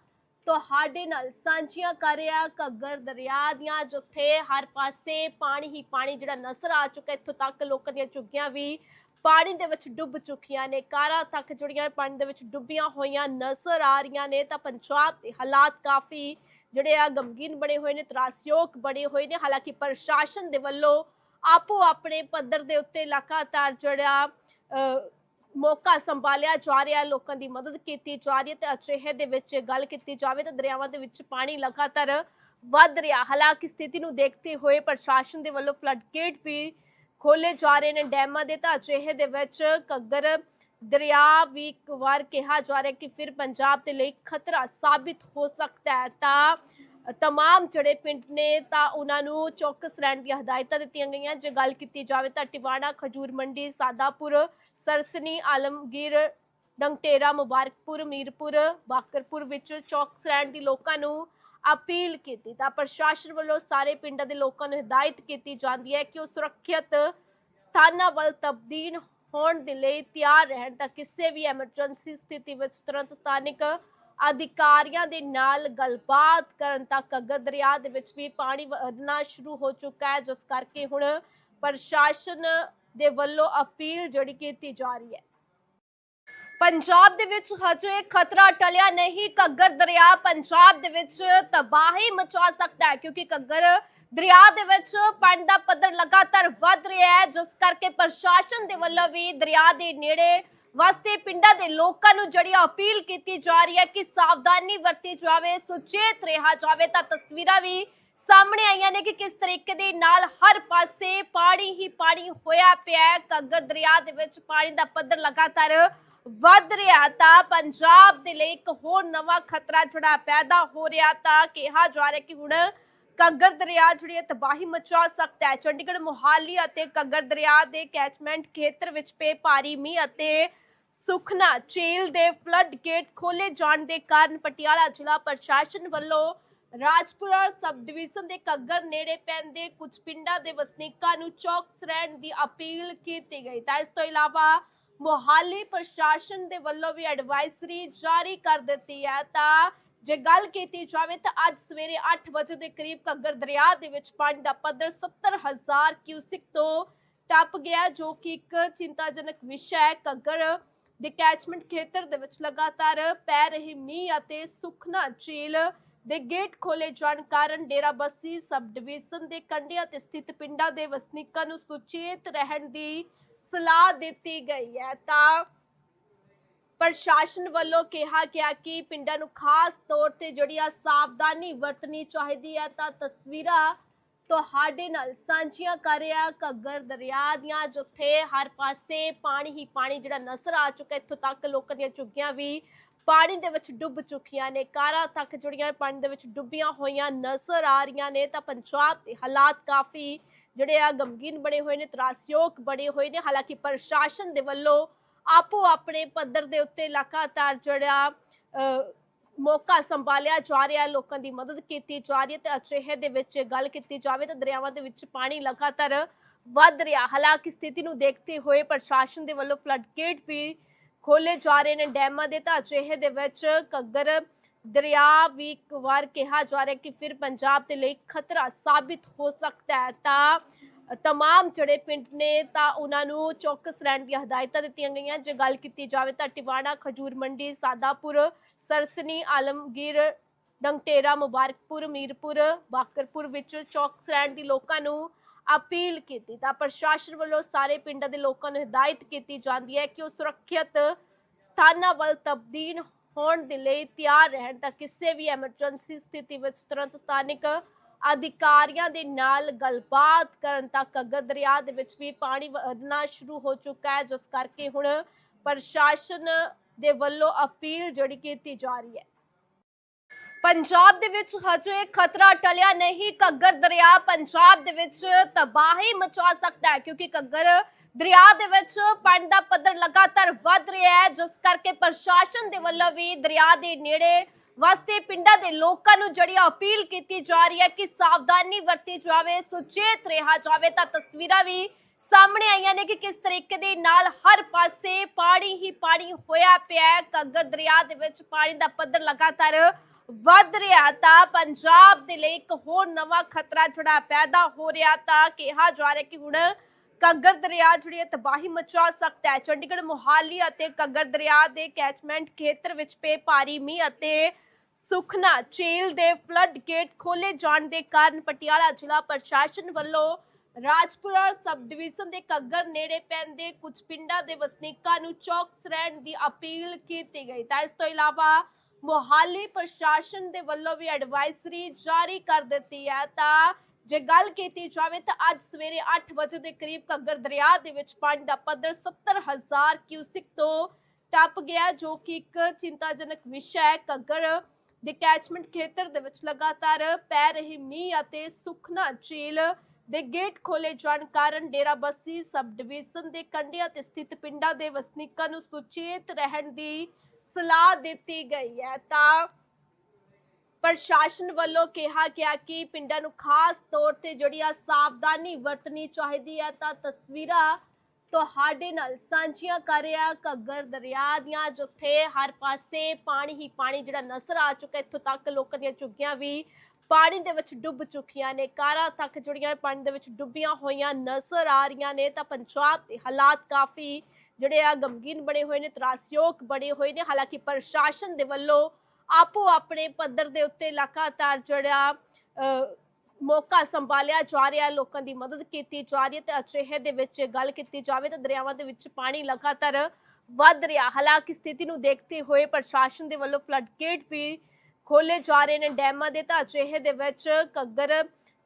ਤੁਹਾਡੇ ਨਾਲ ਸਾਂਝੀਆਂ ਕਰ ਰਿਹਾ ਘੱਗਰ ਦਰਿਆ ਦੀਆਂ, ਜਿੱਥੇ ਹਰ ਪਾਸੇ ਪਾਣੀ ਹੀ ਪਾਣੀ ਜਿਹੜਾ ਨਜ਼ਰ ਆ ਚੁੱਕਾ, ਇੱਥੋਂ ਤੱਕ ਲੋਕਾਂ ਦੀਆਂ ਝੁੱਗੀਆਂ ਵੀ ਪਾਣੀ ਦੇ ਵਿੱਚ ਡੁੱਬ ਚੁੱਕੀਆਂ ਨੇ। ਕਾਰਾਂ ਤੱਕ ਜਿਹੜੀਆਂ ਪਾਣੀ ਦੇ ਵਿੱਚ ਡੁੱਬੀਆਂ ਹੋਈਆਂ ਨਜ਼ਰ ਆ ਰਹੀਆਂ ਨੇ, ਤਾਂ ਪੰਜਾਬ ਦੇ ਹਾਲਾਤ ਕਾਫੀ ਜਿਹੜੇ ਆ ਗਮਗੀਨ ਬਣੇ ਹੋਏ ਨੇ, ਤਰਾਸਯੋਗ ਬਣੇ ਹੋਏ ਨੇ। ਹਾਲਾਂਕਿ ਪ੍ਰਸ਼ਾਸਨ ਦੇ ਵੱਲੋਂ ਆਪੋ ਆਪਣੇ ਪੱਧਰ ਦੇ ਉੱਤੇ ਲਗਾਤਾਰ ਜਿਹੜਾ ਮੌਕਾ ਸੰਭਾਲਿਆ ਜਾ ਰਿਹਾ, ਲੋਕਾਂ ਦੀ ਮਦਦ ਕੀਤੀ ਜਾ ਰਹੀ ਹੈ ਤੇ ਅਜਿਹੇ ਦੇ ਵਿੱਚ ਗੱਲ ਕੀਤੀ ਜਾਵੇ ਤਾਂ ਦਰਿਆਵਾਂ ਦੇ ਵਿੱਚ ਪਾਣੀ ਲਗਾਤਾਰ ਵੱਧ ਰਿਹਾ ਹਾਲਾਂਕਿ ਸਥਿਤੀ ਨੂੰ ਦੇਖਦੇ ਹੋਏ ਪ੍ਰਸ਼ਾਸਨ ਦੇ ਵੱਲੋਂ ਫਲੱਡ ਗੇਟ ਵੀ ਖੋਲੇ ਜਾ ਰਹੇ ਨੇ। ਡੈਮਾਂ ਦੇ ਤਾਂ ਅਜਿਹੇ ਦੇ ਵਿੱਚ ਘੱਗਰ ਦਰਿਆ ਵੀ ਇੱਕ ਵਾਰ ਕਿਹਾ ਜਾ ਰਿਹਾ ਕਿ ਫਿਰ ਪੰਜਾਬ ਦੇ ਲਈ ਖਤਰਾ ਸਾਬਿਤ ਹੋ ਸਕਦਾ ਹੈ ਤਾਂ ਤਮਾਮ ਜਿਹੜੇ ਪਿੰਡ ਨੇ ਤਾਂ ਉਹਨਾਂ ਨੂੰ ਚੌਕਸ ਰਹਿਣ ਦੀਆਂ ਹਦਾਇਤਾਂ ਦਿੱਤੀਆਂ ਗਈਆਂ ਜੇ ਗੱਲ ਕੀਤੀ ਜਾਵੇ ਤਾਂ ਟਿਵਾਣਾ ਖਜੂਰ ਮੰਡੀ ਸਾਦਾਪੁਰ ਸਰਸਨੀ ਆਲਮਗੀਰ ਡੰਗਟੇਰਾ ਮੁਬਾਰਕਪੁਰ ਮੀਰਪੁਰ ਬਾਕਰਪੁਰ ਵਿੱਚ ਚੌਕਸ ਰਹਿਣ ਦੀ ਲੋਕਾਂ ਨੂੰ ਅਪੀਲ ਕੀਤੀ ਤਾਂ ਪ੍ਰਸ਼ਾਸਨ ਵੱਲੋਂ ਸਾਰੇ ਪਿੰਡਾਂ ਦੇ ਲੋਕਾਂ ਨੂੰ ਹਦਾਇਤ ਕੀਤੀ ਜਾਂਦੀ ਹੈ ਕਿ ਉਹ ਸੁਰੱਖਿਅਤ ਸਥਾਨਾਂ ਵੱਲ ਤਬਦੀਲ ਹੋਣ ਦੇ ਲਈ ਤਿਆਰ ਰਹਿਣ ਤਾਂ ਕਿਸੇ ਵੀ ਐਮਰਜੈਂਸੀ ਸਥਿਤੀ ਵਿੱਚ ਤੁਰੰਤ ਸਥਾਨਕ ਅਧਿਕਾਰੀਆਂ ਦੇ ਨਾਲ ਗੱਲਬਾਤ ਕਰਨ ਤੱਕ ਅਗਰ ਦਰਿਆ ਦੇ ਵਿੱਚ ਵੀ ਪਾਣੀ ਵਧਣਾ ਸ਼ੁਰੂ ਹੋ ਚੁੱਕਾ ਹੈ, ਜਿਸ ਕਰਕੇ ਹੁਣ ਪ੍ਰਸ਼ਾਸਨ ਦੇ ਵੱਲੋਂ ਅਪੀਲ ਜਿਹੜੀ ਕੀਤੀ ਜਾ ਰਹੀ ਹੈ। ਪੰਜਾਬ ਦੇ ਵਿੱਚ ਹਜੇ ਖਤਰਾ ਟਲਿਆ ਨਹੀਂ, ਘੱਗਰ ਦਰਿਆ ਪੰਜਾਬ ਦੇ ਵਿੱਚ ਤਬਾਹੀ ਮਚਾ ਸਕਦਾ ਹੈ, ਕਿਉਂਕਿ ਘੱਗਰ ਦਰਿਆ ਦੇ ਵਿੱਚ ਪਾਣੀ ਦਾ ਪੱਧਰ ਲਗਾਤਾਰ ਵੱਧ ਰਿਹਾ ਹੈ, ਜਿਸ ਕਰਕੇ ਪ੍ਰਸ਼ਾਸਨ ਦੇ ਵੱਲੋਂ ਵੀ ਦਰਿਆ ਦੇ ਨੇੜੇ ਵਾਸਤੇ ਪਿੰਡਾਂ ਦੇ ਲੋਕਾਂ ਨੂੰ ਜਿਹੜੀ ਅਪੀਲ ਕੀਤੀ ਜਾ ਰਹੀ ਹੈ ਕਿ ਸਾਵਧਾਨੀ ਵਰਤੀ ਜਾਵੇ, ਸੁਚੇਤ ਰਿਹਾ ਜਾਵੇ, ਤਾਂ ਤਸਵੀਰਾਂ ਵੀ ਸਾਹਮਣੇ ਆਈਆਂ ਨੇ ਕਿ ਕਿਸ ਤਰੀਕੇ ਦੇ ਨਾਲ ਹਰ ਪਾਸੇ ਪਾਣੀ ਹੀ ਪਾਣੀ ਹੋਇਆ ਪਿਆ ਹੈ। ਘੱਗਰ ਦਰਿਆ ਦੇ ਵਿੱਚ ਪਾਣੀ ਦਾ ਪੱਧਰ ਲਗਾਤਾਰ ਵੱਧ ਰਿਹਾ ਤਾਂ ਪੰਜਾਬ ਦੇ ਲਈ ਇੱਕ ਹੋਰ ਨਵਾਂ ਖਤਰਾ ਜਿਹੜਾ ਪੈਦਾ ਹੋ ਰਿਹਾ ਤਾਂ ਕਿਹਾ ਜਾ ਰਿਹਾ ਕਿ ਹੁਣ ਘੱਗਰ ਦਰਿਆ ਜਿਹੜੀ ਹੈ ਤਬਾਹੀ ਮਚਾ ਸਕਦਾ ਹੈ। ਚੰਡੀਗੜ੍ਹ, ਮੋਹਾਲੀ ਅਤੇ ਘੱਗਰ ਦਰਿਆ ਦੇ ਕੈਚਮੈਂਟ ਖੇਤਰ ਵਿੱਚ ਪਏ ਭਾਰੀ ਮੀਂਹ ਅਤੇ ਸੁਖਨਾ ਝੀਲ ਦੇ ਫਲੱਡ ਗੇਟ ਖੋਲੇ ਜਾਣ ਦੇ ਕਾਰਨ ਪਟਿਆਲਾ ਜ਼ਿਲ੍ਹਾ ਪ੍ਰਸ਼ਾਸਨ ਵੱਲੋਂ ਰਾਜਪੁਰਾ ਸਬ ਡਿਵੀਜ਼ਨ ਦੇ ਕੱਗਰ ਨੇੜੇ ਪੈਂਦੇ ਕੁਝ ਪਿੰਡਾਂ ਦੇ ਵਸਨੀਕਾਂ ਨੂੰ ਚੌਕਸ ਰਹਿਣ ਦੀ ਅਪੀਲ ਕੀਤੀ ਗਈ। ਤਾਂ ਇਸ ਤੋਂ ਇਲਾਵਾ ਮੋਹਾਲੀ ਪ੍ਰਸ਼ਾਸਨ ਦੇ ਵੱਲੋਂ ਵੀ ਐਡਵਾਈਜ਼ਰੀ ਜਾਰੀ ਕਰ ਦਿੱਤੀ ਹੈ। ਤਾਂ ਜੇ ਗੱਲ ਕੀਤੀ ਜਾਵੇ ਤਾਂ ਅੱਜ ਸਵੇਰੇ 8 ਵਜੇ ਦੇ ਕਰੀਬ ਕੱਗਰ ਦਰਿਆ ਦੇ ਵਿੱਚ ਪਾਣੀ ਦਾ ਪੱਧਰ 70000 ਕਿਊਸਿਕ ਤੋਂ ਟੱਪ ਗਿਆ, ਜੋ ਕਿ ਇੱਕ ਚਿੰਤਾਜਨਕ ਵਿਸ਼ਾ ਹੈ। ਕੱਗਰ ਦੇ ਕੈਚਮੈਂਟ ਖੇਤਰ ਦੇ ਵਿੱਚ ਲਗਾਤਾਰ ਪੈ ਰਹੀ ਮੀਂਹ ਅਤੇ ਸੁਖਨਾ ਝੀਲ ਦੇ ਗੇਟ ਖੋਲੇ ਜਾਣ ਕਾਰਨ ਡੇਰਾਬੱਸੀ ਸਬ ਡਿਵੀਜ਼ਨ ਦੇ ਕੰਢਿਆਂ ਤੇ ਸਥਿਤ ਪਿੰਡਾਂ ਦੇ ਵਸਨੀਕਾਂ ਨੂੰ ਸੁਚੇਤ ਰਹਿਣ ਦੀ ਸਲਾਹ ਦਿੱਤੀ ਗਈ ਹੈ। ਤਾਂ ਪ੍ਰਸ਼ਾਸਨ ਵੱਲੋਂ ਕਿਹਾ ਗਿਆ ਕਿ ਪਿੰਡਾਂ ਨੂੰ ਖਾਸ ਤੌਰ ਤੇ ਜਿਹੜੀ ਆ ਸਾਵਧਾਨੀ ਵਰਤਣੀ ਚਾਹੀਦੀ ਹੈ ਤਾਂ ਤਸਵੀਰਾਂ ਤੁਹਾਡੇ ਨਾਲ ਸਾਂਝੀਆਂ ਕਰ ਰਿਹਾ ਘੱਗਰ ਦਰਿਆ ਦੀਆਂ, ਜਿੱਥੇ ਹਰ ਪਾਸੇ ਪਾਣੀ ਹੀ ਪਾਣੀ ਜਿਹੜਾ ਨਜ਼ਰ ਆ ਚੁੱਕਾ, ਇੱਥੋਂ ਤੱਕ ਲੋਕਾਂ ਦੀਆਂ ਝੁੱਗੀਆਂ ਵੀ ਪਾਣੀ ਦੇ ਵਿੱਚ ਡੁੱਬ ਚੁੱਕੀਆਂ ਨੇ, ਕਾਰਾਂ ਤੱਕ ਜਿਹੜੀਆਂ ਪਾਣੀ ਦੇ ਵਿੱਚ ਡੁੱਬੀਆਂ ਹੋਈਆਂ ਨਜ਼ਰ ਆ ਰਹੀਆਂ ਨੇ, ਤਾਂ ਪੰਜਾਬ ਦੇ ਹਾਲਾਤ ਕਾਫੀ ਜਿਹੜੇ ਆ ਗਮਗੀਨ ਬਣੇ ਹੋਏ ਨੇ, ਤਰਾਸਯੋਗ ਬਣੇ ਹੋਏ ਨੇ, ਹਾਲਾਂਕਿ ਪ੍ਰਸ਼ਾਸਨ ਦੇ ਵੱਲੋਂ ਆਪੋ ਆਪਣੇ ਪੱਧਰ ਦੇ ਉੱਤੇ ਲਗਾਤਾਰ ਜਿਹੜਾ ਮੌਕਾ ਸੰਭਾਲਿਆ ਜਾ ਰਿਹਾ ਹੈ, ਲੋਕਾਂ ਦੀ ਮਦਦ ਕੀਤੀ ਜਾ ਰਹੀ ਹੈ ਤੇ ਅਜਿਹੇ ਦੇ ਵਿੱਚ ਗੱਲ ਕੀਤੀ ਜਾਵੇ ਤਾਂ ਦਰਿਆਵਾਂ ਦੇ ਵਿੱਚ ਪਾਣੀ ਲਗਾਤਾਰ ਵੱਧ ਰਿਹਾ। ਹਾਲਾਂਕਿ ਸਥਿਤੀ ਨੂੰ ਦੇਖਦੇ ਹੋਏ ਪ੍ਰਸ਼ਾਸਨ ਦੇ ਵੱਲੋਂ ਫਲੱਡ ਗੇਟ ਵੀ ਖੋਲੇ ਜਾ ਰਹੇ ਨੇ। ਡੈਮਾਂ ਦੇ ਤਾਂ ਅਜਿਹੇ ਦੇ ਵਿੱਚ ਘੱਗਰ ਦਰਿਆ ਵੀ ਇੱਕ ਵਾਰ ਕਿਹਾ ਜਾ ਰਿਹਾ ਕਿ ਫਿਰ ਪੰਜਾਬ ਦੇ ਲਈ ਖਤਰਾ ਸਾਬਿਤ ਹੋ ਸਕਦਾ ਹੈ। ਤਾਂ ਤਮਾਮ ਜਿਹੜੇ ਪਿੰਡ ਨੇ ਤਾਂ ਉਹਨਾਂ ਨੂੰ ਚੌਕਸ ਰਹਿਣ ਦੀਆਂ ਹਦਾਇਤਾਂ ਦਿੱਤੀਆਂ ਗਈਆਂ। ਜੇ ਗੱਲ ਕੀਤੀ ਜਾਵੇ ਤਾਂ ਟਿਵਾਣਾ ਖਜੂਰ ਮੰਡੀ ਸਾਦਾਪੁਰ ਸਰਸਨੀ, ਆਲਮਗੀਰ, ਡੰਗਟੇਰਾ, ਮੁਬਾਰਕਪੁਰ, ਮੀਰਪੁਰ, ਬਾਕਰਪੁਰ ਵਿੱਚ ਚੌਕਸ ਰਹਿਣ ਦੀ ਲੋਕਾਂ ਨੂੰ ਅਪੀਲ ਕੀਤੀ। ਤਾਂ ਪ੍ਰਸ਼ਾਸਨ ਵੱਲੋਂ ਸਾਰੇ ਪਿੰਡਾਂ ਦੇ ਲੋਕਾਂ ਨੂੰ ਹਦਾਇਤ ਕੀਤੀ ਜਾਂਦੀ ਹੈ ਕਿ ਉਹ ਸੁਰੱਖਿਅਤ ਸਥਾਨਾਂ ਵੱਲ ਤਬਦੀਲ ਹੋਣ ਦੇ ਲਈ ਤਿਆਰ ਰਹਿਣ ਤਾਂ ਕਿਸੇ ਵੀ ਐਮਰਜੈਂਸੀ ਸਥਿਤੀ ਵਿੱਚ ਤੁਰੰਤ ਸਥਾਨਕ ਅਧਿਕਾਰੀਆਂ ਦੇ ਨਾਲ ਗੱਲਬਾਤ ਕਰਨ ਤੱਕ ਅਗਰ ਦਰਿਆ ਦੇ ਵਿੱਚ ਵੀ ਪਾਣੀ ਵਧਣਾ ਸ਼ੁਰੂ ਹੋ ਚੁੱਕਾ ਹੈ, ਜਿਸ ਕਰਕੇ ਹੁਣ ਪ੍ਰਸ਼ਾਸਨ ਦੇ ਵੱਲੋਂ ਅਪੀਲ ਜਿਹੜੀ ਕੀਤੀ ਜਾ ਰਹੀ ਹੈ। ਪੰਜਾਬ ਦੇ ਵਿੱਚ ਹਜੇ ਖਤਰਾ ਟਲਿਆ ਨਹੀਂ, ਘੱਗਰ ਦਰਿਆ ਪੰਜਾਬ ਦੇ ਵਿੱਚ ਤਬਾਹੀ ਮਚਾ ਸਕਦਾ ਹੈ ਕਿਉਂਕਿ ਘੱਗਰ ਦਰਿਆ ਦੇ ਵਿੱਚ ਪਾਣੀ ਦਾ ਪੱਧਰ ਲਗਾਤਾਰ ਵੱਧ ਰਿਹਾ ਹੈ, ਜਿਸ ਕਰਕੇ ਪ੍ਰਸ਼ਾਸਨ ਦੇ ਵੱਲੋਂ ਵੀ ਦਰਿਆ ਦੇ ਨੇੜੇ ਵਾਸਤੇ ਪਿੰਡਾਂ ਦੇ ਲੋਕਾਂ ਨੂੰ ਜਿਹੜੀ ਅਪੀਲ ਕੀਤੀ ਜਾ ਰਹੀ ਹੈ ਕਿ ਸਾਵਧਾਨੀ ਵਰਤੀ ਜਾਵੇ, ਸੁਚੇਤ ਰਿਹਾ ਜਾਵੇ ਤਾਂ ਤਸਵੀਰਾਂ ਵੀ ਸਾਹਮਣੇ ਆਈਆਂ ਨੇ ਕਿ ਕਿਸ ਤਰੀਕੇ ਦੇ ਨਾਲ ਹਰ ਪਾਸੇ ਪਾਣੀ ਹੀ ਪਾਣੀ ਹੋਇਆ ਪਿਆ ਹੈ। ਘੱਗਰ ਦਰਿਆ ਦੇ ਵਿੱਚ ਪਾਣੀ ਦਾ ਪੱਧਰ ਲਗਾਤਾਰ ਵੱਧ ਰਿਹਾ ਤਾਂ ਪੰਜਾਬ ਦੇ ਲਈ ਇੱਕ ਹੋਰ ਨਵਾਂ ਖਤਰਾ ਜਿਹੜਾ ਪੈਦਾ ਹੋ ਰਿਹਾ ਤਾਂ ਕਿਹਾ ਜਾ ਰਿਹਾ ਕਿ ਹੁਣ ਘੱਗਰ ਦਰਿਆ ਜਿਹੜੀ ਹੈ ਤਬਾਹੀ ਮਚਾ ਸਕਦਾ ਹੈ। ਚੰਡੀਗੜ੍ਹ, ਮੁਹਾਲੀ ਅਤੇ ਘੱਗਰ ਦਰਿਆ ਦੇ ਕੈਚਮੈਂਟ ਖੇਤਰ ਵਿੱਚ ਪਏ ਭਾਰੀ ਮੀਂਹ ਅਤੇ ਸੁਖਨਾ ਝੀਲ ਦੇ ਫਲੱਡ ਗੇਟ ਖੋਲੇ ਜਾਣ ਦੇ ਕਾਰਨ ਪਟਿਆਲਾ ਜ਼ਿਲ੍ਹਾ ਪ੍ਰਸ਼ਾਸਨ ਵੱਲੋਂ ਰਾਜਪੁਰਾ ਸਬ ਡਿਵੀਜ਼ਨ ਦੇ ਘੱਗਰ ਨੇੜੇ ਪੈਂਦੇ ਕੁਝ ਪਿੰਡਾਂ ਦੇ ਵਸਨੀਕਾਂ ਨੂੰ ਚੌਕਸ ਰਹਿਣ ਦੀ ਅਪੀਲ ਕੀਤੀ ਗਈ। ਤਾਂ ਇਸ ਤੋਂ ਇਲਾਵਾ ਮੋਹਾਲੀ ਪ੍ਰਸ਼ਾਸਨ ਦੇ ਵੱਲੋਂ ਵੀ ਐਡਵਾਈਜ਼ਰੀ ਜਾਰੀ ਕਰ ਦਿੱਤੀ ਹੈ। ਤਾਂ ਜੇ ਗੱਲ ਕੀਤੀ ਜਾਵੇ ਤਾਂ ਅੱਜ ਸਵੇਰੇ 8 ਵਜੇ ਦੇ ਕਰੀਬ ਘੱਗਰ ਦਰਿਆ ਦੇ ਵਿੱਚ ਪਾਣੀ ਦਾ ਪੱਧਰ 70000 ਕਿਊਸਿਕ ਤੋਂ ਟੱਪ ਗਿਆ, ਜੋ ਕਿ ਇੱਕ ਚਿੰਤਾਜਨਕ ਵਿਸ਼ਾ ਹੈ। ਘੱਗਰ ਦੇ ਕੈਚਮੈਂਟ ਖੇਤਰ ਦੇ ਵਿੱਚ ਲਗਾਤਾਰ ਪੈ ਰਹੀ ਮੀਂਹ ਅਤੇ ਸੁਖਨਾ ਝੀਲ ਦੇ ਗੇਟ ਖੋਲੇ ਜਾਣ ਕਾਰਨ ਡੇਰਾਬੱਸੀ ਸਬ ਡਿਵੀਜ਼ਨ ਦੇ ਕੰਢਿਆਂ ਤੇ ਸਥਿਤ ਪਿੰਡਾਂ ਦੇ ਵਸਨੀਕਾਂ ਨੂੰ ਸੁਚੇਤ ਰਹਿਣ ਦੀ ਸਲਾਹ ਦਿੱਤੀ ਗਈ ਹੈ। ਤਾਂ ਪ੍ਰਸ਼ਾਸਨ ਵੱਲੋਂ ਕਿਹਾ ਗਿਆ ਕਿ ਪਿੰਡਾਂ ਨੂੰ ਖਾਸ ਤੌਰ ਤੇ ਜਿਹੜੀ ਆ ਸਾਵਧਾਨੀ ਵਰਤਣੀ ਚਾਹੀਦੀ ਹੈ। ਤਾਂ ਤਸਵੀਰਾਂ ਤੁਹਾਡੇ ਨਾਲ ਸਾਂਝੀਆਂ ਕਰ ਰਿਹਾ ਘੱਗਰ ਦਰਿਆ ਦੀਆਂ, ਜਿੱਥੇ ਹਰ ਪਾਸੇ ਪਾਣੀ ਹੀ ਪਾਣੀ ਜਿਹੜਾ ਨਜ਼ਰ ਆ ਚੁੱਕਾ ਇੱਥੋਂ ਤੱਕ ਲੋਕਾਂ ਦੀਆਂ ਝੁੱਗੀਆਂ ਵੀ ਪਾਣੀ ਦੇ ਵਿੱਚ ਡੁੱਬ ਚੁੱਕੀਆਂ ਨੇ ਕਾਰਾਂ ਤੱਕ ਜਿਹੜੀਆਂ ਪਾਣੀ ਦੇ ਵਿੱਚ ਡੁੱਬੀਆਂ ਹੋਈਆਂ ਨਜ਼ਰ ਆ ਰਹੀਆਂ ਨੇ ਤਾਂ ਪੰਜਾਬ ਦੇ ਹਾਲਾਤ ਕਾਫੀ ਜਿਹੜੇ ਆ ਗਮਗੀਨ ਬਣੇ ਹੋਏ ਨੇ ਤਰਾਸਯੋਗ ਬਣੇ ਹੋਏ ਨੇ ਹਾਲਾਂਕਿ ਪ੍ਰਸ਼ਾਸਨ ਦੇ ਵੱਲੋਂ ਆਪੋ ਆਪਣੇ ਪੱਧਰ ਦੇ ਉੱਤੇ ਲਗਾਤਾਰ ਜਿਹੜਾ ਅਹ, ਮੌਕਾ ਸੰਭਾਲਿਆ ਜਾ ਰਿਹਾ ਲੋਕਾਂ ਦੀ ਮਦਦ ਕੀਤੀ ਜਾ ਰਹੀ ਹੈ ਤੇ ਅਜਿਹੇ ਦੇ ਵਿੱਚ ਗੱਲ ਕੀਤੀ ਜਾਵੇ ਤਾਂ ਦਰਿਆਵਾਂ ਦੇ ਵਿੱਚ ਪਾਣੀ ਲਗਾਤਾਰ ਵੱਧ ਰਿਹਾ। ਹਾਲਾਂਕਿ ਸਥਿਤੀ ਨੂੰ ਦੇਖਦੇ ਹੋਏ ਪ੍ਰਸ਼ਾਸਨ ਦੇ ਵੱਲੋਂ ਫਲੱਡ ਗੇਟ ਵੀ ਖੋਲੇ ਜਾ ਰਹੇ ਨੇ ਡੈਮਾਂ ਦੇ ਤਾਂ ਅਜਿਹੇ ਦੇ ਵਿੱਚ ਘੱਗਰ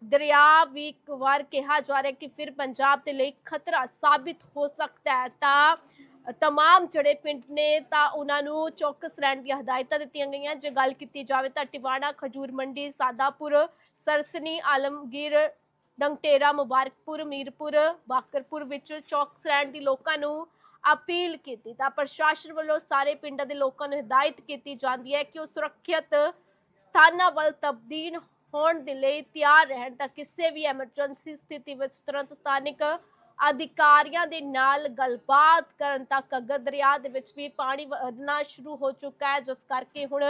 ਦਰਿਆ ਵੀ ਇੱਕ ਵਾਰ ਕਿਹਾ ਜਾ ਰਿਹਾ ਕਿ ਫਿਰ ਪੰਜਾਬ ਦੇ ਲਈ ਖਤਰਾ ਸਾਬਿਤ ਹੋ ਸਕਦਾ ਹੈ। ਤਾਂ ਤਮਾਮ ਜਿਹੜੇ ਪਿੰਡ ਨੇ ਤਾਂ ਉਹਨਾਂ ਨੂੰ ਚੌਕਸ ਰਹਿਣ ਦੀਆਂ ਹਦਾਇਤਾਂ ਦਿੱਤੀਆਂ ਗਈਆਂ। ਜੇ ਗੱਲ ਕੀਤੀ ਜਾਵੇ ਤਾਂ ਟਿਵਾਣਾ, ਖਜੂਰ ਮੰਡੀ, ਸਾਦਾਪੁਰ, ਸਰਸਨੀ, ਆਲਮਗੀਰ, ਡੰਗਟੇਰਾ, ਮੁਬਾਰਕਪੁਰ, ਮੀਰਪੁਰ, ਬਾਕਰਪੁਰ ਵਿੱਚ ਚੌਕਸ ਰਹਿਣ ਦੀ ਲੋਕਾਂ ਨੂੰ ਅਪੀਲ ਕੀਤੀ, ਤਾਂ ਪ੍ਰਸ਼ਾਸਨ ਵੱਲੋਂ ਸਾਰੇ ਪਿੰਡਾਂ ਦੇ ਲੋਕਾਂ ਨੂੰ ਹਦਾਇਤ ਕੀਤੀ ਜਾਂਦੀ ਹੈ ਕਿ ਉਹ ਸੁਰੱਖਿਅਤ ਸਥਾਨਾਂ ਵੱਲ ਤਬਦੀਲ ਹੋਣ ਦੇ ਲਈ ਤਿਆਰ ਰਹਿਣ, ਤਾਂ ਕਿਸੇ ਵੀ ਐਮਰਜੈਂਸੀ ਸਥਿਤੀ ਵਿੱਚ ਤੁਰੰਤ ਸਥਾਨਿਕ ਅਧਿਕਾਰੀਆਂ ਦੇ ਨਾਲ ਗੱਲਬਾਤ ਕਰਨ ਤੱਕ ਘੱਗਰ ਦਰਿਆ ਦੇ ਵਿੱਚ ਵੀ ਪਾਣੀ ਵਧਣਾ ਸ਼ੁਰੂ ਹੋ ਚੁੱਕਾ ਹੈ, ਜਿਸ ਕਰਕੇ ਹੁਣ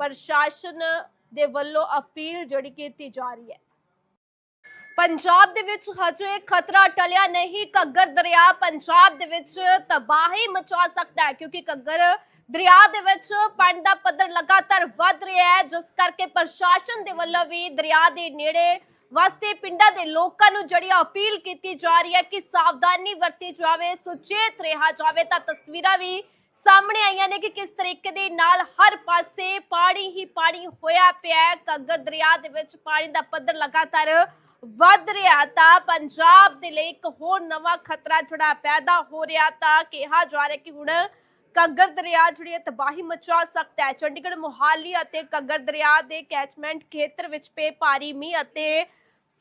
ਪ੍ਰਸ਼ਾਸਨ ਦੇ ਵੱਲੋਂ ਅਪੀਲ ਜਿਹੜੀ ਕੀਤੀ ਜਾ ਰਹੀ ਹੈ। ਪੰਜਾਬ ਦੇ ਵਿੱਚ ਹਜੇ ਖਤਰਾ ਟਲਿਆ ਨਹੀਂ, ਘੱਗਰ ਦਰਿਆ ਪੰਜਾਬ ਦੇ ਵਿੱਚ ਤਬਾਹੀ ਮਚਾ ਸਕਦਾ ਹੈ ਕਿਉਂਕਿ ਘੱਗਰ ਦਰਿਆ ਦੇ ਵਿੱਚ ਪਾਣੀ ਦਾ ਪੱਧਰ ਲਗਾਤਾਰ ਵੱਧ ਰਿਹਾ ਹੈ, ਜਿਸ ਕਰਕੇ ਪ੍ਰਸ਼ਾਸਨ ਦੇ ਵੱਲੋਂ ਵੀ ਦਰਿਆ ਦੇ ਨੇੜੇ ਵਸਦੇ ਪਿੰਡਾਂ ਦੇ ਲੋਕਾਂ ਨੂੰ ਜਿਹੜੀ ਅਪੀਲ ਕੀਤੀ ਜਾ ਰਹੀ ਹੈ ਕਿ ਸਾਵਧਾਨੀ ਵਰਤੀ ਜਾਵੇ, ਸੁਚੇਤ ਰਿਹਾ ਜਾਵੇ, ਤਾਂ ਤਸਵੀਰਾਂ ਵੀ ਸਾਹਮਣੇ ਆਈਆਂ ਨੇ ਕਿ ਕਿਸ ਤਰੀਕੇ ਦੇ ਨਾਲ ਹਰ ਪਾਸੇ ਪਾਣੀ ਹੀ ਪਾਣੀ ਹੋਇਆ ਪਿਆ ਹੈ। ਘੱਗਰ ਦਰਿਆ ਦੇ ਵਿੱਚ ਪਾਣੀ ਦਾ ਪੱਧਰ ਲਗਾਤਾਰ ਵੱਧ ਰਿਹਾ ਤਾਂ ਪੰਜਾਬ ਦੇ ਲਈ ਇੱਕ ਹੋਰ ਨਵਾਂ ਖਤਰਾ ਜਿਹੜਾ ਪੈਦਾ ਹੋ ਰਿਹਾ ਤਾਂ ਕਿਹਾ ਜਾ ਰਿਹਾ ਕਿ ਹੁਣ ਘੱਗਰ ਦਰਿਆ ਜਿਹੜੀ ਤਬਾਹੀ ਮਚਾ ਸਕਦਾ ਹੈ। ਚੰਡੀਗੜ੍ਹ, ਮੁਹਾਲੀ ਅਤੇ ਘੱਗਰ ਦਰਿਆ ਦੇ ਕੈਚਮੈਂਟ ਖੇਤਰ ਵਿੱਚ ਪੇ ਭਾਰੀ ਮੀਂਹ ਅਤੇ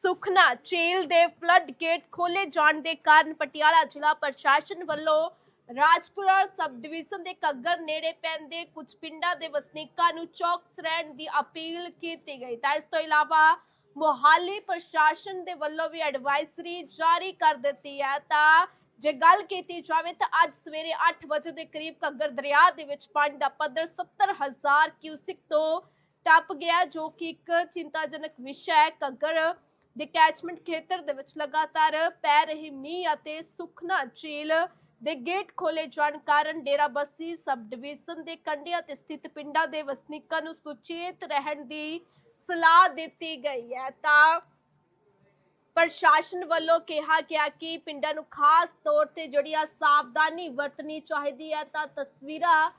ਸੁਖਨਾ ਚੇਲ ਦੇ ਫਲੱਡ ਗੇਟ ਖੋਲੇ ਜਾਣ ਦੇ ਕਾਰਨ ਪਟਿਆਲਾ ਜ਼ਿਲ੍ਹਾ ਪ੍ਰਸ਼ਾਸਨ ਵੱਲੋਂ ਰਾਜਪੁਰਾ ਸਬ ਡਿਵੀਜ਼ਨ ਦੇ ਘੱਗਰ ਨੇੜੇ ਪੈਂਦੇ ਕੁਝ ਪਿੰਡਾਂ ਦੇ ਵਸਨੀਕਾਂ ਨੂੰ ਚੌਕਸ ਰਹਿਣ ਦੀ ਅਪੀਲ ਕੀਤੀ ਗਈ। ਤਾਂ ਇਸ ਤੋਂ ਇਲਾਵਾ ਮੁਹਾਲੀ ਪ੍ਰਸ਼ਾਸਨ ਦੇ ਵੱਲੋਂ ਵੀ ਐਡਵਾਈਜ਼ਰੀ ਜਾਰੀ ਕਰ ਦਿੱਤੀ ਹੈ। ਤਾਂ ਜੇ ਗੱਲ ਕੀਤੀ ਜਾਵੇ ਤਾਂ ਅੱਜ ਸਵੇਰੇ 8 ਵਜੇ ਦੇ ਕਰੀਬ ਘੱਗਰ ਦਰਿਆ ਦੇ ਵਿੱਚ ਪਾਣੀ ਦਾ ਪੱਧਰ 70000 ਕਿਊਸਿਕ ਤੋਂ ਟੱਪ ਗਿਆ, ਜੋ ਕਿ ਇੱਕ ਚਿੰਤਾਜਨਕ ਵਿਸ਼ਾ ਹੈ। ਘੱਗਰ ਦੇ ਕੈਚਮੈਂਟ ਖੇਤਰ ਦੇ ਵਿੱਚ ਲਗਾਤਾਰ ਪੈ ਰਹੀ ਮੀਂਹ ਅਤੇ ਸੁਖਨਾ ਝੀਲ ਦੇ ਗੇਟ ਖੋਲੇ ਜਾਣ ਕਾਰਨ ਡੇਰਾਬੱਸੀ ਸਬ ਡਿਵੀਜ਼ਨ ਦੇ ਕੰਢਿਆਂ ਤੇ ਸਥਿਤ ਪਿੰਡਾਂ ਦੇ ਵਸਨੀਕਾਂ ਨੂੰ ਸੁਚੇਤ ਰਹਿਣ ਦੀ ਸਲਾਹ ਦਿੱਤੀ ਗਈ ਹੈ। ਤਾਂ ਪ੍ਰਸ਼ਾਸਨ ਵੱਲੋਂ ਕਿਹਾ ਗਿਆ ਕਿ ਪਿੰਡਾਂ ਨੂੰ ਖਾਸ ਤੌਰ ਤੇ ਜਿਹੜੀ ਆ ਸਾਵਧਾਨੀ ਵਰਤਣੀ ਚਾਹੀਦੀ ਹੈ। ਤਾਂ ਤਸਵੀਰਾਂ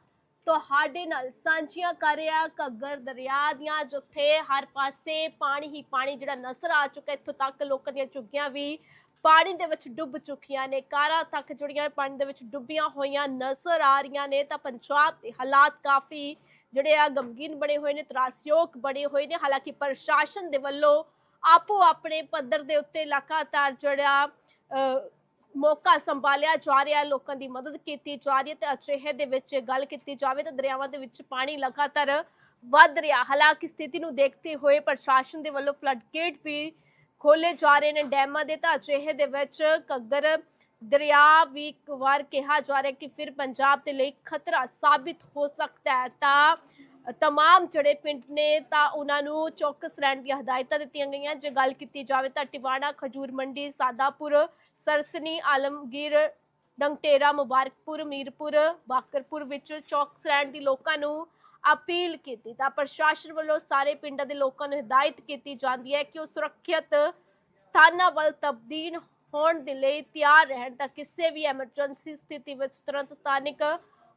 ਤੁਹਾਡੇ ਨਾਲ ਸਾਂਝੀਆਂ ਕਰ ਰਿਹਾ ਘੱਗਰ ਦਰਿਆ ਦੀਆਂ, ਜਿੱਥੇ ਹਰ ਪਾਸੇ ਪਾਣੀ ਹੀ ਪਾਣੀ ਜਿਹੜਾ ਨਜ਼ਰ ਆ ਚੁੱਕਾ ਇੱਥੋਂ ਤੱਕ ਲੋਕਾਂ ਦੀਆਂ ਝੁੱਗੀਆਂ ਵੀ ਪਾਣੀ ਦੇ ਵਿੱਚ ਡੁੱਬ ਚੁੱਕੀਆਂ ਨੇ। ਕਾਰਾਂ ਤੱਕ ਜਿਹੜੀਆਂ ਪਾਣੀ ਦੇ ਵਿੱਚ ਡੁੱਬੀਆਂ ਹੋਈਆਂ ਨਜ਼ਰ ਆ ਰਹੀਆਂ ਨੇ। ਤਾਂ ਪੰਜਾਬ ਦੇ ਹਾਲਾਤ ਕਾਫੀ ਜਿਹੜੇ ਆ ਗਮਗੀਨ ਬਣੇ ਹੋਏ ਨੇ, ਤਰਾਸਯੋਗ ਬਣੇ ਹੋਏ ਨੇ, ਹਾਲਾਂਕਿ ਪ੍ਰਸ਼ਾਸਨ ਦੇ ਵੱਲੋਂ ਆਪੋ ਆਪਣੇ ਪੱਧਰ ਦੇ ਉੱਤੇ ਲਗਾਤਾਰ ਜਿਹੜਾ ਮੌਕਾ ਸੰਭਾਲਿਆ ਜਾ ਰਿਹਾ, ਲੋਕਾਂ ਦੀ ਮਦਦ ਕੀਤੀ ਜਾ ਰਹੀ ਹੈ ਤੇ ਅਜਿਹੇ ਦੇ ਵਿੱਚ ਗੱਲ ਕੀਤੀ ਜਾਵੇ ਤਾਂ ਦਰਿਆਵਾਂ ਦੇ ਵਿੱਚ ਪਾਣੀ ਲਗਾਤਾਰ ਵੱਧ ਰਿਹਾ। ਹਾਲਾਂਕਿ ਸਥਿਤੀ ਨੂੰ ਦੇਖਦੇ ਹੋਏ ਪ੍ਰਸ਼ਾਸਨ ਦੇ ਵੱਲੋਂ ਫਲੱਡ ਗੇਟ ਵੀ ਖੋਲੇ ਜਾ ਰਹੇ ਨੇ, ਡੈਮਾਂ ਦੇ ਤਾਂ ਅਜਿਹੇ ਦੇ ਵਿੱਚ ਘੱਗਰ ਦਰਿਆ ਵੀ ਇੱਕ ਵਾਰ ਕਿਹਾ ਜਾ ਰਿਹਾ ਕਿ ਫਿਰ ਪੰਜਾਬ ਦੇ ਲਈ ਖਤਰਾ ਸਾਬਿਤ ਹੋ ਸਕਦਾ ਹੈ। ਤਾਂ ਤਮਾਮ ਜਿਹੜੇ ਪਿੰਡ ਨੇ ਤਾਂ ਉਹਨਾਂ ਨੂੰ ਚੌਕਸ ਰਹਿਣ ਦੀਆਂ ਹਦਾਇਤਾਂ ਦਿੱਤੀਆਂ ਗਈਆਂ। ਜੇ ਗੱਲ ਕੀਤੀ ਜਾਵੇ ਤਾਂ ਟਿਵਾਣਾ, ਖਜੂਰ ਮੰਡੀ, ਸਾਦਾਪੁਰ, ਸਰਸਨੀ, ਆਲਮਗੀਰ, ਡੰਗਟੇਰਾ, ਮੁਬਾਰਕਪੁਰ, ਮੀਰਪੁਰ, ਬਾਕਰਪੁਰ ਵਿੱਚ ਚੌਕਸ ਰਹਿਣ ਦੀ ਲੋਕਾਂ ਨੂੰ ਅਪੀਲ ਕੀਤੀ। ਤਾਂ ਪ੍ਰਸ਼ਾਸਨ ਵੱਲੋਂ ਸਾਰੇ ਪਿੰਡਾਂ ਦੇ ਲੋਕਾਂ ਨੂੰ ਹਦਾਇਤ ਕੀਤੀ ਜਾਂਦੀ ਹੈ ਕਿ ਉਹ ਸੁਰੱਖਿਅਤ ਸਥਾਨਾਂ ਵੱਲ ਤਬਦੀਲ ਹੋਣ ਦੇ ਲਈ ਤਿਆਰ ਰਹਿਣ ਤਾਂ ਕਿਸੇ ਵੀ ਐਮਰਜੈਂਸੀ ਸਥਿਤੀ ਵਿੱਚ ਤੁਰੰਤ ਸਥਾਨਕ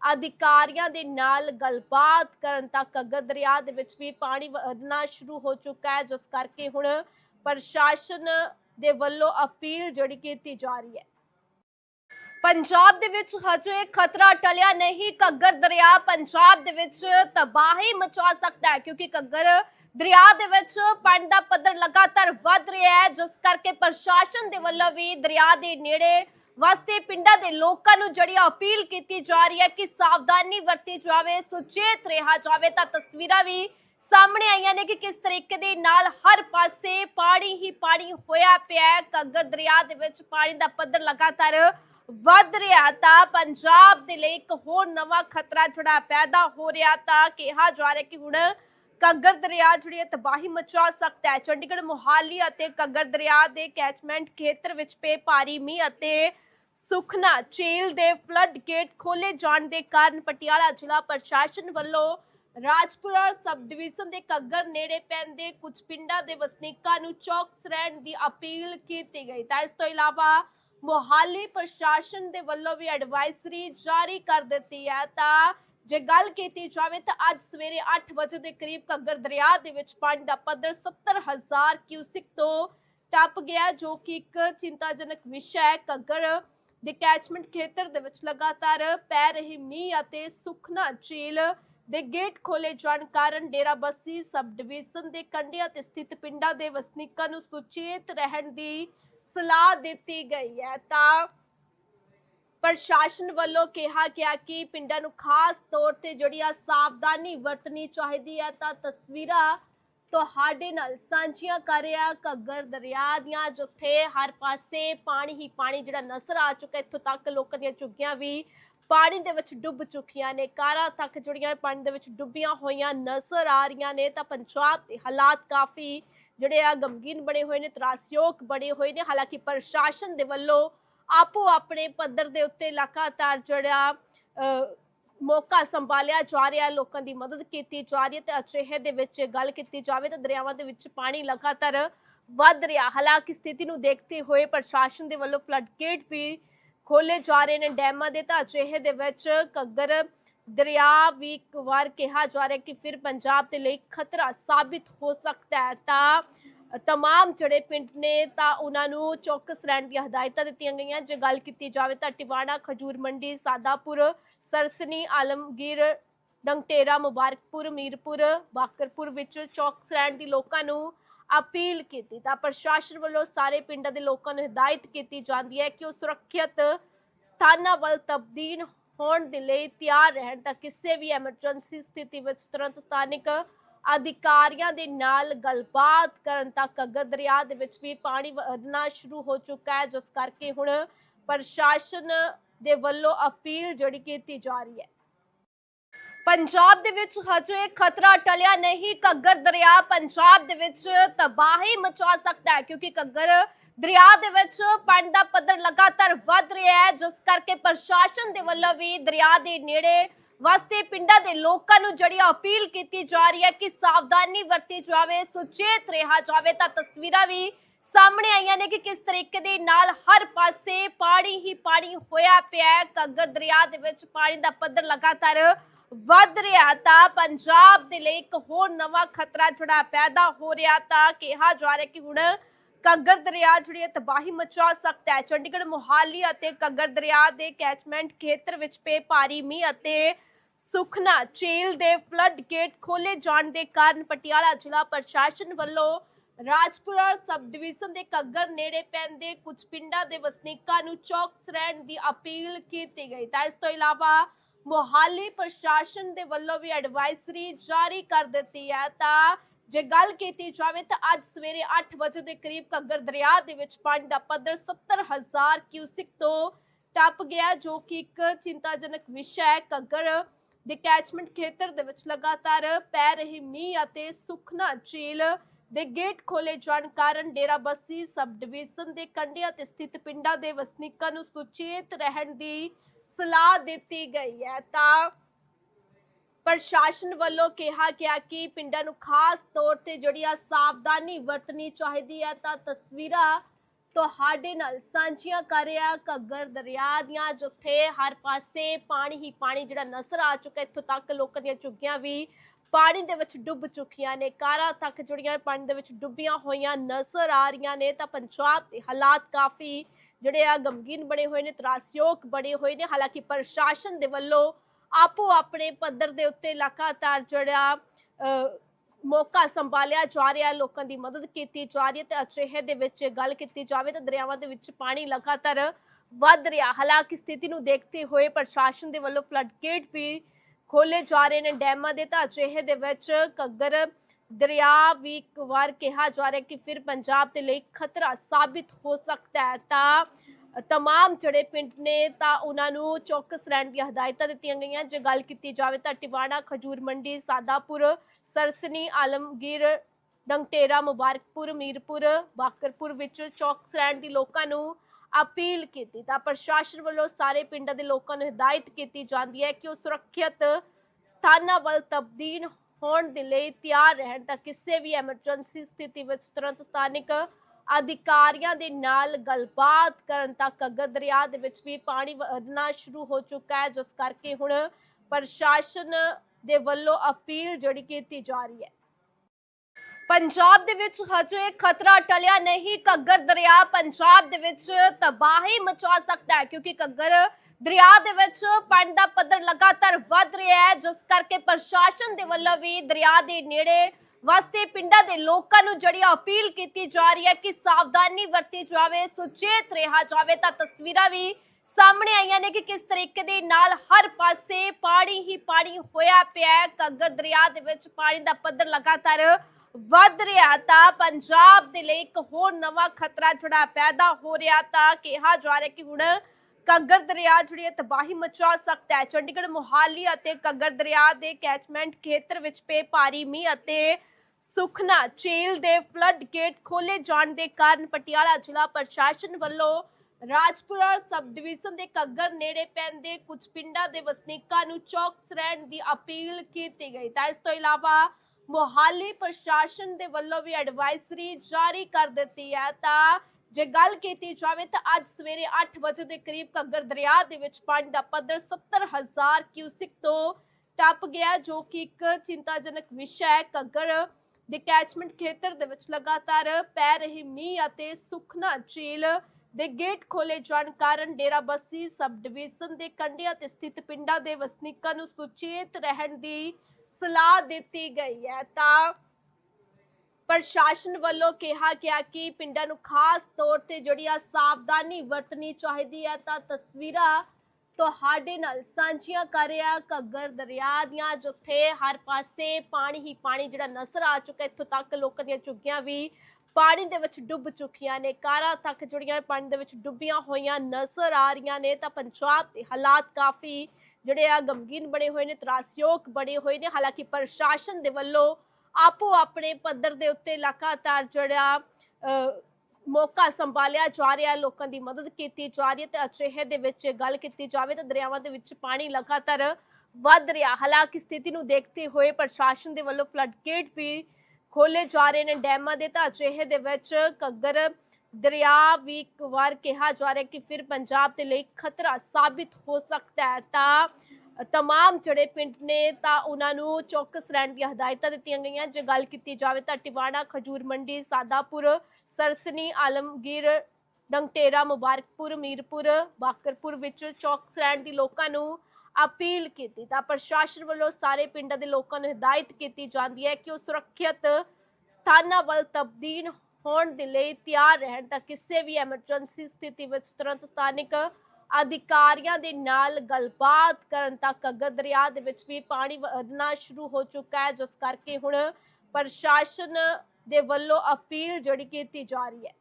ਅਧਿਕਾਰੀਆਂ ਦੇ ਨਾਲ ਗੱਲਬਾਤ ਕਰਨ ਤੱਕ ਘੱਗਰ ਦਰਿਆ ਦੇ ਵਿੱਚ ਵੀ ਪਾਣੀ ਵਧਣਾ ਸ਼ੁਰੂ ਹੋ ਚੁੱਕਾ ਹੈ, ਜਿਸ ਕਰਕੇ ਹੁਣ ਪ੍ਰਸ਼ਾਸਨ ਦੇ ਵੱਲੋਂ ਅਪੀਲ ਜਿਹੜੀ ਕੀਤੀ ਜਾ ਰਹੀ ਹੈ। ਪੰਜਾਬ ਦੇ ਵਿੱਚ ਹਜੇ ਖਤਰਾ ਟਲਿਆ ਨਹੀਂ, ਘੱਗਰ ਦਰਿਆ ਪੰਜਾਬ ਦੇ ਵਿੱਚ ਤਬਾਹੀ ਮਚਾ ਸਕਦਾ ਹੈ, ਕਿਉਂਕਿ ਘੱਗਰ ਦਰਿਆ ਦੇ ਵਿੱਚ ਪਾਣੀ ਦਾ ਪੱਧਰ ਲਗਾਤਾਰ ਵੱਧ ਰਿਹਾ ਹੈ, ਜਿਸ ਕਰਕੇ ਪ੍ਰਸ਼ਾਸਨ ਦੇ ਵੱਲੋਂ ਵੀ ਦਰਿਆ ਦੇ ਨੇੜੇ ਵਸਦੇ ਪਿੰਡਾਂ ਦੇ ਲੋਕਾਂ ਨੂੰ ਜਿਹੜੀ ਅਪੀਲ ਕੀਤੀ ਜਾ ਰਹੀ ਹੈ ਕਿ ਸਾਵਧਾਨੀ ਵਰਤੀ ਜਾਵੇ, ਸੁਚੇਤ ਰਿਹਾ ਜਾਵੇ, ਤਾਂ ਤਸਵੀਰਾਂ ਵੀ ਸਾਹਮਣੇ ਆਈਆਂ ਨੇ ਕਿ ਕਿਸ ਤਰੀਕੇ ਦੇ ਨਾਲ ਹਰ ਪਾਸੇ ਪਾਣੀ ਹੀ ਪਾਣੀ ਹੋਇਆ ਪਿਆ ਹੈ, ਘੱਗਰ ਦਰਿਆ ਦੇ ਵਿੱਚ ਪਾਣੀ ਦਾ ਪੱਧਰ ਲਗਾਤਾਰ ਵੱਧ ਰਿਹਾ ਤਾਂ ਪੰਜਾਬ ਦੇ ਲਈ ਇੱਕ ਹੋਰ ਨਵਾਂ ਖਤਰਾ ਜਿਹੜਾ ਪੈਦਾ ਹੋ ਰਿਹਾ ਤਾਂ ਕਿਹਾ ਜਾ ਰਿਹਾ ਕਿ ਹੁਣ ਘੱਗਰ ਦਰਿਆ ਜਿਹੜੀ ਹੈ ਤਬਾਹੀ ਮਚਾ ਸਕਦਾ ਹੈ। ਚੰਡੀਗੜ੍ਹ, ਮੁਹਾਲੀ ਅਤੇ ਘੱਗਰ ਦਰਿਆ ਦੇ ਕੈਚਮੈਂਟ ਖੇਤਰ ਵਿੱਚ ਪੇ ਭਾਰੀ ਮੀਂਹ ਅਤੇ ਸੁਖਨਾ ਝੀਲ ਦੇ ਫਲੱਡ ਗੇਟ ਖੋਲੇ ਜਾਣ ਦੇ ਕਾਰਨ ਪਟਿਆਲਾ ਜ਼ਿਲ੍ਹਾ ਪ੍ਰਸ਼ਾਸਨ ਵੱਲੋਂ ਰਾਜਪੁਰਾ ਸਬ ਡਿਵੀਜ਼ਨ ਦੇ ਘੱਗਰ ਨੇੜੇ ਪੈਂਦੇ ਕੁਝ ਪਿੰਡਾਂ ਦੇ ਵਸਨੀਕਾਂ ਨੂੰ ਚੌਕਸ ਰਹਿਣ ਦੀ ਅਪੀਲ ਕੀਤੀ ਗਈ। ਤਾਂ ਇਸ ਤੋਂ ਇਲਾਵਾ ਮੁਹਾਲੀ ਪ੍ਰਸ਼ਾਸਨ ਦੇ ਵੱਲੋਂ ਵੀ ਐਡਵਾਈਜ਼ਰੀ ਜਾਰੀ ਕਰ ਦਿੱਤੀ ਹੈ। ਤਾਂ ਜੇ ਗੱਲ ਕੀਤੀ ਜਾਵੇ ਤਾਂ ਅੱਜ ਸਵੇਰੇ 8 ਵਜੇ ਦੇ ਕਰੀਬ ਘੱਗਰ ਦਰਿਆ ਦੇ ਵਿੱਚ ਪਾਣੀ ਦਾ ਪੱਧਰ 70000 ਕਿਊਸਿਕ ਤੋਂ ਟੱਪ ਗਿਆ, ਜੋ ਕਿ ਇੱਕ ਚਿੰਤਾਜਨਕ ਵਿਸ਼ਾ ਹੈ। ਘੱਗਰ ਦੇ ਕੈਚਮੈਂਟ ਖੇਤਰ ਦੇ ਵਿੱਚ ਲਗਾਤਾਰ ਪੈ ਰਹੀ ਮੀਂਹ ਅਤੇ ਸੁਖਨਾ ਝੀਲ ਦੇ ਗੇਟ ਖੋਲੇ ਜਾਣ ਕਾਰਨ ਡੇਰਾਬੱਸੀ ਸਬ ਡਿਵੀਜ਼ਨ ਦੇ ਕੰਢਿਆਂ ਤੇ ਸਥਿਤ ਪਿੰਡਾਂ ਦੇ ਵਸਨੀਕਾਂ ਨੂੰ ਸੁਚੇਤ ਰਹਿਣ ਦੀ ਸਲਾਹ ਦਿੱਤੀ ਗਈ ਹੈ, ਤਾਂ ਪ੍ਰਸ਼ਾਸਨ ਵੱਲੋਂ ਕਿਹਾ ਗਿਆ ਕਿ ਪਿੰਡਾਂ ਨੂੰ ਖਾਸ ਤੌਰ ਤੇ ਜਿਹੜੀ ਆ ਸਾਵਧਾਨੀ ਵਰਤਣੀ ਚਾਹੀਦੀ ਹੈ, ਤਾਂ ਤਸਵੀਰਾਂ ਤੁਹਾਡੇ ਨਾਲ ਸਾਂਝੀਆਂ ਕਰ ਰਿਹਾ ਘੱਗਰ ਦਰਿਆ ਦੀਆਂ, ਜਿੱਥੇ ਹਰ ਪਾਸੇ ਪਾਣੀ ਹੀ ਪਾਣੀ ਜਿਹੜਾ ਨਜ਼ਰ ਆ ਚੁੱਕਾ, ਇੱਥੋਂ ਤੱਕ ਲੋਕਾਂ ਦੀਆਂ ਝੁੱਗੀਆਂ ਵੀ ਪਾਣੀ ਦੇ ਵਿੱਚ ਡੁੱਬ ਚੁੱਕੀਆਂ ਨੇ, ਕਾਰਾਂ ਤੱਕ ਜਿਹੜੀਆਂ ਪਾਣੀ ਦੇ ਵਿੱਚ ਡੁੱਬੀਆਂ ਹੋਈਆਂ ਨਜ਼ਰ ਆ ਰਹੀਆਂ ਨੇ, ਤਾਂ ਪੰਜਾਬ ਦੇ ਹਾਲਾਤ ਕਾਫੀ ਜਿਹੜੇ ਆ ਗਮਗੀਨ ਬਣੇ ਹੋਏ ਨੇ, ਤਰਾਸਯੋਗ ਬਣੇ ਹੋਏ ਨੇ, ਹਾਲਾਂਕਿ ਪ੍ਰਸ਼ਾਸਨ ਦੇ ਵੱਲੋਂ ਆਪੋ ਆਪਣੇ ਪੱਧਰ ਦੇ ਉੱਤੇ ਲਗਾਤਾਰ ਜਿਹੜਾ ਮੌਕਾ ਸੰਭਾਲਿਆ ਜਾ ਰਿਹਾ, ਲੋਕਾਂ ਦੀ ਮਦਦ ਕੀਤੀ ਜਾ ਰਹੀ ਹੈ ਤੇ ਅਜਿਹੇ ਦੇ ਵਿੱਚ ਗੱਲ ਕੀਤੀ ਜਾਵੇ ਤਾਂ ਦਰਿਆਵਾਂ ਦੇ ਵਿੱਚ ਪਾਣੀ ਲਗਾਤਾਰ ਵੱਧ ਰਿਹਾ। ਹਾਲਾਂਕਿ ਸਥਿਤੀ ਨੂੰ ਦੇਖਦੇ ਹੋਏ ਪ੍ਰਸ਼ਾਸਨ ਦੇ ਵੱਲੋਂ ਫਲੱਡ ਗੇਟ ਵੀ ਖੋਲੇ ਜਾ ਰਹੇ ਨੇ, ਡੈਮਾਂ ਦੇ ਤਾਂ ਅਜਿਹੇ ਦੇ ਵਿੱਚ ਘੱਗਰ ਦਰਿਆ ਵੀ ਇੱਕ ਵਾਰ ਕਿਹਾ ਜਾ ਰਿਹਾ ਕਿ ਫਿਰ ਪੰਜਾਬ ਦੇ ਲਈ ਖਤਰਾ ਸਾਬਿਤ ਹੋ ਸਕਦਾ ਹੈ। ਤਾਂ ਤਮਾਮ ਜਿਹੜੇ ਪਿੰਡ ਨੇ ਤਾਂ ਉਹਨਾਂ ਨੂੰ ਚੌਕਸ ਰਹਿਣ ਦੀਆਂ ਹਦਾਇਤਾਂ ਦਿੱਤੀਆਂ ਗਈਆਂ। ਜੇ ਗੱਲ ਕੀਤੀ ਜਾਵੇ ਤਾਂ ਟਿਵਾਣਾ, ਖਜੂਰ ਮੰਡੀ, ਸਾਦਾਪੁਰ, ਸਰਸਨੀ, ਆਲਮਗੀਰ, ਡੰਗਟੇਰਾ, ਮੁਬਾਰਕਪੁਰ, ਮੀਰਪੁਰ, ਬਾਕਰਪੁਰ ਵਿੱਚ ਚੌਕਸ ਰਹਿਣ ਦੀ ਲੋਕਾਂ ਨੂੰ ਅਪੀਲ ਕੀਤੀ। ਤਾਂ ਪ੍ਰਸ਼ਾਸਨ ਵੱਲੋਂ ਸਾਰੇ ਪਿੰਡਾਂ ਦੇ ਲੋਕਾਂ ਨੂੰ ਹਦਾਇਤ ਕੀਤੀ ਜਾਂਦੀ ਹੈ ਕਿ ਉਹ ਸੁਰੱਖਿਅਤ ਸਥਾਨਾਂ ਵੱਲ ਤਬਦੀਲ ਹੋਣ ਦੇ ਲਈ ਤਿਆਰ ਰਹਿਣ ਤਾਂ ਕਿਸੇ ਵੀ ਐਮਰਜੈਂਸੀ ਸਥਿਤੀ ਵਿੱਚ ਤੁਰੰਤ ਸਥਾਨਕ ਅਧਿਕਾਰੀਆਂ ਦੇ ਨਾਲ ਗੱਲਬਾਤ ਕਰਨ ਤੱਕ ਘੱਗਰ ਦਰਿਆ ਦੇ ਵਿੱਚ ਵੀ ਪਾਣੀ ਵਧਣਾ ਸ਼ੁਰੂ ਹੋ ਚੁੱਕਾ ਹੈ, ਜਿਸ ਕਰਕੇ ਹੁਣ ਪ੍ਰਸ਼ਾਸਨ ਦੇ ਵੱਲੋਂ ਅਪੀਲ ਜਿਹੜੀ ਕੀਤੀ ਜਾ ਰਹੀ ਹੈ। ਪੰਜਾਬ ਦੇ ਵਿੱਚ ਹਜੇ ਖਤਰਾ ਟਲਿਆ ਨਹੀਂ, ਘੱਗਰ ਦਰਿਆ ਪੰਜਾਬ ਦੇ ਵਿੱਚ ਤਬਾਹੀ ਮਚਾ ਸਕਦਾ ਹੈ, ਕਿਉਂਕਿ ਘੱਗਰ ਦਰਿਆ ਦੇ ਵਿੱਚ ਪਾਣੀ ਦਾ ਪੱਧਰ ਲਗਾਤਾਰ ਵੱਧ ਰਿਹਾ ਹੈ, ਜਿਸ ਕਰਕੇ ਪ੍ਰਸ਼ਾਸਨ ਦੇ ਵੱਲੋਂ ਵੀ ਦਰਿਆ ਦੇ ਨੇੜੇ ਵਸਦੇ ਪਿੰਡਾਂ ਦੇ ਲੋਕਾਂ ਨੂੰ ਜਿਹੜੀ ਅਪੀਲ ਕੀਤੀ ਜਾ ਰਹੀ ਹੈ ਕਿ ਸਾਵਧਾਨੀ ਵਰਤੀ ਜਾਵੇ, ਸੁਚੇਤ ਰਿਹਾ ਜਾਵੇ, ਤਾਂ ਤਸਵੀਰਾਂ ਵੀ ਸਾਹਮਣੇ ਆਈਆਂ ਨੇ ਕਿ ਕਿਸ ਤਰੀਕੇ ਦੇ ਨਾਲ ਹਰ ਪਾਸੇ ਪਾਣੀ ਹੀ ਪਾਣੀ ਹੋਇਆ ਪਿਆ ਹੈ, ਘੱਗਰ ਦਰਿਆ ਦੇ ਵਿੱਚ ਪਾਣੀ ਦਾ ਪੱਧਰ ਲਗਾਤਾਰ ਵੱਧ ਰਿਹਾ ਤਾਂ ਪੰਜਾਬ ਦੇ ਲਈ ਇੱਕ ਹੋਰ ਨਵਾਂ ਖਤਰਾ ਜਿਹੜਾ ਪੈਦਾ ਹੋ ਰਿਹਾ ਤਾਂ ਕਿਹਾ ਜਾ ਰਿਹਾ ਕਿ ਹੁਣ ਘੱਗਰ ਦਰਿਆ ਜਿਹੜੀ ਤਬਾਹੀ ਮਚਾ ਸਕਦਾ ਹੈ। ਚੰਡੀਗੜ੍ਹ, ਮੁਹਾਲੀ ਅਤੇ ਘੱਗਰ ਦਰਿਆ ਦੇ ਕੈਚਮੈਂਟ ਖੇਤਰ ਵਿੱਚ ਪੇ ਭਾਰੀ ਮੀਂਹ ਅਤੇ ਸੁਖਨਾ ਝੀਲ ਦੇ ਫਲੱਡ ਗੇਟ ਖੋਲੇ ਜਾਣ ਦੇ ਕਾਰਨ ਪਟਿਆਲਾ ਜ਼ਿਲ੍ਹਾ ਪ੍ਰਸ਼ਾਸਨ ਵੱਲੋਂ ਰਾਜਪੁਰਾ ਸਬ ਡਿਵੀਜ਼ਨ ਦੇ ਘੱਗਰ ਨੇੜੇ ਪੈਂਦੇ ਕੁਝ ਪਿੰਡਾਂ ਦੇ ਵਸਨੀਕਾਂ ਨੂੰ ਚੌਕਸ ਰਹਿਣ ਦੀ ਅਪੀਲ ਕੀਤੀ ਗਈ। ਤਾਂ ਇਸ ਤੋਂ ਇਲਾਵਾ ਮੁਹਾਲੀ ਪ੍ਰਸ਼ਾਸਨ ਦੇ ਵੱਲੋਂ ਵੀ ਐਡਵਾਈਜ਼ਰੀ ਜਾਰੀ ਕਰ ਦਿੱਤੀ ਹੈ। ਤਾਂ ਜੇ ਗੱਲ ਕੀਤੀ ਜਾਵੇ ਤਾਂ ਅੱਜ ਸਵੇਰੇ 8 ਵਜੇ ਦੇ ਕਰੀਬ ਘੱਗਰ ਦਰਿਆ ਦੇ ਵਿੱਚ ਪਾਣੀ ਦਾ ਪੱਧਰ 70000 ਕਿਊਸਿਕ ਤੋਂ ਟੱਪ ਗਿਆ, ਜੋ ਕਿ ਇੱਕ ਚਿੰਤਾਜਨਕ ਵਿਸ਼ਾ ਹੈ। ਘੱਗਰ ਦੇ ਕੈਚਮੈਂਟ ਖੇਤਰ ਦੇ ਵਿੱਚ ਲਗਾਤਾਰ ਪੈ ਰਹੀ ਮੀਂਹ ਅਤੇ ਸੁਖਨਾ ਝੀਲ ਦੇ ਗੇਟ ਖੋਲੇ ਜਾਣ ਕਾਰਨ ਡੇਰਾਬੱਸੀ ਸਬ ਡਿਵੀਜ਼ਨ ਦੇ ਕੰਢਿਆਂ ਤੇ ਸਥਿਤ ਪਿੰਡਾਂ ਦੇ ਵਸਨੀਕਾਂ ਨੂੰ ਸੁਚੇਤ ਰਹਿਣ ਦੀ ਸਲਾਹ ਦਿੱਤੀ ਗਈ ਹੈ, ਤਾਂ ਪ੍ਰਸ਼ਾਸਨ ਵੱਲੋਂ ਕਿਹਾ ਗਿਆ ਕਿ ਪਿੰਡਾਂ ਨੂੰ ਖਾਸ ਤੌਰ ਤੇ ਜਿਹੜੀ ਆ ਸਾਵਧਾਨੀ ਵਰਤਣੀ ਚਾਹੀਦੀ ਹੈ, ਤਾਂ ਤਸਵੀਰਾਂ ਤੁਹਾਡੇ ਨਾਲ ਸਾਂਝੀਆਂ ਕਰ ਰਿਹਾ ਘੱਗਰ ਦਰਿਆ ਦੀਆਂ, ਜਿੱਥੇ ਹਰ ਪਾਸੇ ਪਾਣੀ ਹੀ ਪਾਣੀ ਜਿਹੜਾ ਨਜ਼ਰ ਆ ਚੁੱਕਾ ਇੱਥੋਂ ਤੱਕ ਲੋਕਾਂ ਦੀਆਂ ਝੁੱਗੀਆਂ ਵੀ ਪਾਣੀ ਦੇ ਵਿੱਚ ਡੁੱਬ ਚੁੱਕੀਆਂ ਨੇ। ਕਾਰਾਂ ਤੱਕ ਜਿਹੜੀਆਂ ਪਾਣੀ ਦੇ ਵਿੱਚ ਡੁੱਬੀਆਂ ਹੋਈਆਂ ਨਜ਼ਰ ਆ ਰਹੀਆਂ ਨੇ, ਤਾਂ ਪੰਜਾਬ ਦੇ ਹਾਲਾਤ ਕਾਫੀ ਜਿਹੜੇ ਆ ਗਮਗੀਨ ਬਣੇ ਹੋਏ ਨੇ, ਤਰਾਸਯੋਗ ਬਣੇ ਹੋਏ ਨੇ, ਹਾਲਾਂਕਿ ਪ੍ਰਸ਼ਾਸਨ ਦੇ ਵੱਲੋਂ ਆਪੋ ਆਪਣੇ ਪੱਧਰ ਦੇ ਉੱਤੇ ਲਗਾਤਾਰ ਜਿਹੜਾ ਮੌਕਾ ਸੰਭਾਲਿਆ ਜਾ ਰਿਹਾ, ਲੋਕਾਂ ਦੀ ਮਦਦ ਕੀਤੀ ਜਾ ਰਹੀ ਹੈ ਤੇ ਅਜਿਹੇ ਦੇ ਵਿੱਚ ਗੱਲ ਕੀਤੀ ਜਾਵੇ ਤਾਂ ਦਰਿਆਵਾਂ ਦੇ ਵਿੱਚ ਪਾਣੀ ਲਗਾਤਾਰ ਵੱਧ ਰਿਹਾ। ਹਾਲਾਂਕਿ ਸਥਿਤੀ ਨੂੰ ਦੇਖਦੇ ਹੋਏ ਪ੍ਰਸ਼ਾਸਨ ਦੇ ਵੱਲੋਂ ਫਲੱਡ ਗੇਟ ਵੀ ਖੋਲੇ ਜਾ ਰਹੇ ਨੇ, ਡੈਮਾਂ ਦੇ ਤਾਂ ਅਜਿਹੇ ਦੇ ਵਿੱਚ ਘੱਗਰ ਦਰਿਆ ਵੀ ਇੱਕ ਵਾਰ ਕਿਹਾ ਜਾ ਰਿਹਾ ਕਿ ਫਿਰ ਪੰਜਾਬ ਦੇ ਲਈ ਖਤਰਾ ਸਾਬਿਤ ਹੋ ਸਕਦਾ ਹੈ। ਤਾਂ ਤਮਾਮ ਜਿਹੜੇ ਪਿੰਡ ਨੇ ਤਾਂ ਉਹਨਾਂ ਨੂੰ ਚੌਕਸ ਰਹਿਣ ਦੀਆਂ ਹਦਾਇਤਾਂ ਦਿੱਤੀਆਂ ਗਈਆਂ। ਜੇ ਗੱਲ ਕੀਤੀ ਜਾਵੇ ਤਾਂ ਟਿਵਾਣਾ, ਖਜੂਰ ਮੰਡੀ, ਸਾਦਾਪੁਰ, ਸਰਸਨੀ, ਆਲਮਗੀਰ, ਡੰਗਟੇਰਾ, ਮੁਬਾਰਕਪੁਰ, ਮੀਰਪੁਰ, ਬਾਕਰਪੁਰ ਵਿੱਚ ਚੌਕਸ ਰਹਿਣ ਦੀ ਲੋਕਾਂ ਨੂੰ ਅਪੀਲ ਕੀਤੀ। ਤਾਂ ਪ੍ਰਸ਼ਾਸਨ ਵੱਲੋਂ ਸਾਰੇ ਪਿੰਡਾਂ ਦੇ ਲੋਕਾਂ ਨੂੰ ਹਦਾਇਤ ਕੀਤੀ ਜਾਂਦੀ ਹੈ ਕਿ ਉਹ ਸੁਰੱਖਿਅਤ ਸਥਾਨਾਂ ਵੱਲ ਤਬਦੀਲ ਹੋਣ ਦੇ ਲਈ ਤਿਆਰ ਰਹਿਣ ਤਾਂ ਕਿਸੇ ਵੀ ਐਮਰਜੈਂਸੀ ਸਥਿਤੀ ਵਿੱਚ ਤੁਰੰਤ ਸਥਾਨਿਕ ਅਧਿਕਾਰੀਆਂ ਦੇ ਨਾਲ ਗੱਲਬਾਤ ਕਰਨ ਤੱਕ ਘੱਗਰ ਦਰਿਆ ਦੇ ਵਿੱਚ ਵੀ ਪਾਣੀ ਵਧਣਾ ਸ਼ੁਰੂ ਹੋ ਚੁੱਕਾ ਹੈ, ਜਿਸ ਕਰਕੇ ਹੁਣ ਪ੍ਰਸ਼ਾਸਨ ਦੇ ਵੱਲੋਂ ਅਪੀਲ ਜਿਹੜੀ ਕੀਤੀ ਜਾ ਰਹੀ ਹੈ। ਪੰਜਾਬ ਦੇ ਵਿੱਚ ਹਜੇ ਖਤਰਾ ਟਲਿਆ ਨਹੀਂ, ਘੱਗਰ ਦਰਿਆ ਪੰਜਾਬ ਦੇ ਵਿੱਚ ਤਬਾਹੀ ਮਚਾ ਸਕਦਾ ਹੈ, ਕਿਉਂਕਿ ਘੱਗਰ ਦਰਿਆ ਦੇ ਵਿੱਚ ਪਾਣੀ ਦਾ ਪੱਧਰ ਲਗਾਤਾਰ ਵੱਧ ਰਿਹਾ ਹੈ, ਜਿਸ ਕਰਕੇ ਪ੍ਰਸ਼ਾਸਨ ਦੇ ਵੱਲੋਂ ਵੀ ਦਰਿਆ ਦੇ ਨੇੜੇ ਵਸਦੇ ਪਿੰਡਾਂ ਦੇ ਲੋਕਾਂ ਨੂੰ ਜਿਹੜੀ ਅਪੀਲ ਕੀਤੀ ਜਾ ਰਹੀ ਹੈ ਕਿ ਸਾਵਧਾਨੀ ਵਰਤੀ ਜਾਵੇ, ਸੁਚੇਤ ਰਿਹਾ ਜਾਵੇ, ਤਾਂ ਤਸਵੀਰਾਂ ਵੀ ਸਾਹਮਣੇ ਆਈਆਂ ਨੇ ਕਿ ਕਿਸ ਤਰੀਕੇ ਦੇ ਨਾਲ ਹਰ ਪਾਸੇ ਪਾਣੀ ਹੀ ਪਾਣੀ ਹੋਇਆ ਪਿਆ ਹੈ। ਘੱਗਰ ਦਰਿਆ ਦੇ ਵਿੱਚ ਪਾਣੀ ਦਾ ਪੱਧਰ ਲਗਾਤਾਰ ਵੱਧ ਰਿਹਾ ਤਾਂ ਪੰਜਾਬ ਦੇ ਲਈ ਇੱਕ ਹੋਰ ਨਵਾਂ ਖਤਰਾ ਜਿਹੜਾ ਪੈਦਾ ਹੋ ਰਿਹਾ, ਤਾਂ ਕਿਹਾ ਜਾ ਰਿਹਾ ਕਿ ਹੁਣ ਘੱਗਰ ਦਰਿਆ ਜਿਹੜੀ ਹੈ ਤਬਾਹੀ ਮਚਾ ਸਕਦਾ ਹੈ। ਚੰਡੀਗੜ੍ਹ, ਮੁਹਾਲੀ ਅਤੇ ਘੱਗਰ ਦਰਿਆ ਦੇ ਕੈਚਮੈਂਟ ਖੇਤਰ ਵਿੱਚ ਪੇ ਭਾਰੀ ਮੀਂਹ ਅਤੇ ਸੁਖਨਾ ਚੇਲ ਦੇ ਫਲੱਡ ਗੇਟ ਖੋਲੇ ਜਾਣ ਦੇ ਕਾਰਨ ਪਟਿਆਲਾ ਜ਼ਿਲ੍ਹਾ ਪ੍ਰਸ਼ਾਸਨ ਵੱਲੋਂ ਰਾਜਪੁਰਾ ਸਬ ਡਿਵੀਜ਼ਨ ਦੇ ਘੱਗਰ ਨੇੜੇ ਪੈਂਦੇ ਕੁਝ ਪਿੰਡਾਂ ਦੇ ਵਸਨੀਕਾਂ ਨੂੰ ਚੌਕਸ ਰਹਿਣ ਦੀ ਅਪੀਲ ਕੀਤੀ ਗਈ। ਤਾਂ ਇਸ ਤੋਂ ਇਲਾਵਾ ਮੋਹਾਲੀ ਪ੍ਰਸ਼ਾਸਨ ਦੇ ਵੱਲੋਂ ਵੀ ਐਡਵਾਈਜ਼ਰੀ ਜਾਰੀ ਕਰ ਦਿੱਤੀ ਹੈ। ਤਾਂ ਜੇ ਗੱਲ ਕੀਤੀ ਜਾਵੇ ਤਾਂ ਅੱਜ ਸਵੇਰੇ 8 ਵਜੇ ਦੇ ਕਰੀਬ ਘੱਗਰ ਦਰਿਆ ਦੇ ਵਿੱਚ ਪਾਣੀ ਦਾ ਪੱਧਰ 70000 ਕਿਊਸਿਕ ਤੋਂ ਟੱਪ ਗਿਆ, ਜੋ ਕਿ ਇੱਕ ਚਿੰਤਾਜਨਕ ਵਿਸ਼ਾ ਹੈ। ਘੱਗਰ ਦੇ ਕੈਚਮੈਂਟ ਖੇਤਰ ਦੇ ਵਿੱਚ ਲਗਾਤਾਰ ਪੈ ਰਹੀ ਮੀਂਹ ਅਤੇ ਸੁਖਨਾ ਝੀਲ ਦੇ ਗੇਟ ਖੋਲੇ ਜਾਣ ਕਾਰਨ ਡੇਰਾਬੱਸੀ ਸਬ ਡਿਵੀਜ਼ਨ ਦੇ ਕੰਢਿਆਂ ਤੇ ਸਥਿਤ ਪਿੰਡਾਂ ਦੇ ਵਸਨੀਕਾਂ ਨੂੰ ਸੁਚੇਤ ਰਹਿਣ ਦੀ ਸਲਾਹ ਦਿੱਤੀ ਗਈ ਹੈ। ਤਾਂ ਪ੍ਰਸ਼ਾਸਨ ਵੱਲੋਂ ਕਿਹਾ ਗਿਆ ਕਿ ਪਿੰਡਾਂ ਨੂੰ ਖਾਸ ਤੌਰ ਤੇ ਜਿਹੜੀ ਆ ਸਾਵਧਾਨੀ ਵਰਤਣੀ ਚਾਹੀਦੀ ਹੈ, ਤਾਂ ਤਸਵੀਰਾਂ ਤੁਹਾਡੇ ਨਾਲ ਸਾਂਝੀਆਂ ਕਰ ਰਿਹਾ ਘੱਗਰ ਦਰਿਆ ਦੀਆਂ, ਜਿੱਥੇ ਹਰ ਪਾਸੇ ਪਾਣੀ ਹੀ ਪਾਣੀ ਜਿਹੜਾ ਨਜ਼ਰ ਆ ਚੁੱਕਾ, ਇੱਥੋਂ ਤੱਕ ਲੋਕਾਂ ਦੀਆਂ ਝੁੱਗੀਆਂ ਵੀ ਪਾਣੀ ਦੇ ਵਿੱਚ ਡੁੱਬ ਚੁੱਕੀਆਂ ਨੇ। ਕਾਰਾਂ ਤੱਕ ਜਿਹੜੀਆਂ ਪਾਣੀ ਦੇ ਵਿੱਚ ਡੁੱਬੀਆਂ ਹੋਈਆਂ ਨਜ਼ਰ ਆ ਰਹੀਆਂ ਨੇ, ਤਾਂ ਪੰਜਾਬ ਦੇ ਹਾਲਾਤ ਕਾਫੀ ਜਿਹੜੇ ਆ ਗਮਗੀਨ ਬਣੇ ਹੋਏ ਨੇ, ਤਰਾਸਯੋਗ ਬਣੇ ਹੋਏ ਨੇ। ਹਾਲਾਂਕਿ ਪ੍ਰਸ਼ਾਸਨ ਦੇ ਵੱਲੋਂ ਆਪੋ ਆਪਣੇ ਪੱਧਰ ਦੇ ਉੱਤੇ ਲਗਾਤਾਰ ਜਿਹੜਾ ਮੌਕਾ ਸੰਭਾਲਿਆ ਜਾ ਰਿਹਾ ਲੋਕਾਂ ਦੀ ਮਦਦ ਕੀਤੀ ਜਾ ਰਹੀ ਹੈ ਤੇ ਅਜਿਹੇ ਦੇ ਵਿੱਚ ਗੱਲ ਕੀਤੀ ਜਾਵੇ ਤਾਂ ਦਰਿਆਵਾਂ ਦੇ ਵਿੱਚ ਪਾਣੀ ਲਗਾਤਾਰ ਵੱਧ ਰਿਹਾ ਹਾਲਾਂਕਿ ਸਥਿਤੀ ਨੂੰ ਦੇਖਦੇ ਹੋਏ ਪ੍ਰਸ਼ਾਸਨ ਦੇ ਵੱਲੋਂ ਫਲੱਡ ਗੇਟ ਵੀ ਖੋਲੇ ਜਾ ਰਹੇ ਨੇ, ਡੈਮਾਂ ਦੇ ਤਾਂ ਅਜਿਹੇ ਦੇ ਵਿੱਚ ਘੱਗਰ ਦਰਿਆ ਵੀ ਇੱਕ ਵਾਰ ਕਿਹਾ ਜਾ ਰਿਹਾ ਕਿ ਫਿਰ ਪੰਜਾਬ ਦੇ ਲਈ ਖਤਰਾ ਸਾਬਿਤ ਹੋ ਸਕਦਾ ਹੈ। ਤਾਂ ਤਮਾਮ ਜਿਹੜੇ ਪਿੰਡ ਨੇ ਤਾਂ ਉਹਨਾਂ ਨੂੰ ਚੌਕਸ ਰਹਿਣ ਦੀਆਂ ਹਦਾਇਤਾਂ ਦਿੱਤੀਆਂ ਗਈਆਂ। ਜੇ ਗੱਲ ਕੀਤੀ ਜਾਵੇ ਤਾਂ ਟਿਵਾਣਾ, ਖਜੂਰ ਮੰਡੀ, ਸਾਦਾਪੁਰ, ਸਰਸਨੀ, ਆਲਮਗੀਰ, ਡੰਗਟੇਰਾ, ਮੁਬਾਰਕਪੁਰ, ਮੀਰਪੁਰ, ਬਾਕਰਪੁਰ ਵਿੱਚ ਚੌਕਸ ਰਹਿਣ ਦੀ ਲੋਕਾਂ ਨੂੰ ਅਪੀਲ ਕੀਤੀ। ਤਾਂ ਪ੍ਰਸ਼ਾਸਨ ਵੱਲੋਂ ਸਾਰੇ ਪਿੰਡਾਂ ਦੇ ਲੋਕਾਂ ਨੂੰ ਹਦਾਇਤ ਕੀਤੀ ਜਾਂਦੀ ਹੈ ਕਿ ਉਹ ਸੁਰੱਖਿਅਤ ਸਥਾਨਾਂ ਵੱਲ ਤਬਦੀਲ ਹੋਣ ਦੇ ਲਈ ਤਿਆਰ ਰਹਿਣ ਤਾਂ ਕਿਸੇ ਵੀ ਐਮਰਜੈਂਸੀ ਸਥਿਤੀ ਵਿੱਚ ਤੁਰੰਤ ਸਥਾਨਕ ਅਧਿਕਾਰੀਆਂ ਦੇ ਨਾਲ ਗੱਲਬਾਤ ਕਰਨ ਤੱਕ ਘੱਗਰ ਦਰਿਆ ਦੇ ਵਿੱਚ ਵੀ ਪਾਣੀ ਵਧਣਾ ਸ਼ੁਰੂ ਹੋ ਚੁੱਕਾ ਹੈ, ਜਿਸ ਕਰਕੇ ਹੁਣ ਪ੍ਰਸ਼ਾਸਨ ਦੇ ਵੱਲੋਂ ਅਪੀਲ ਜਿਹੜੀ ਕੀਤੀ ਜਾ ਰਹੀ ਹੈ।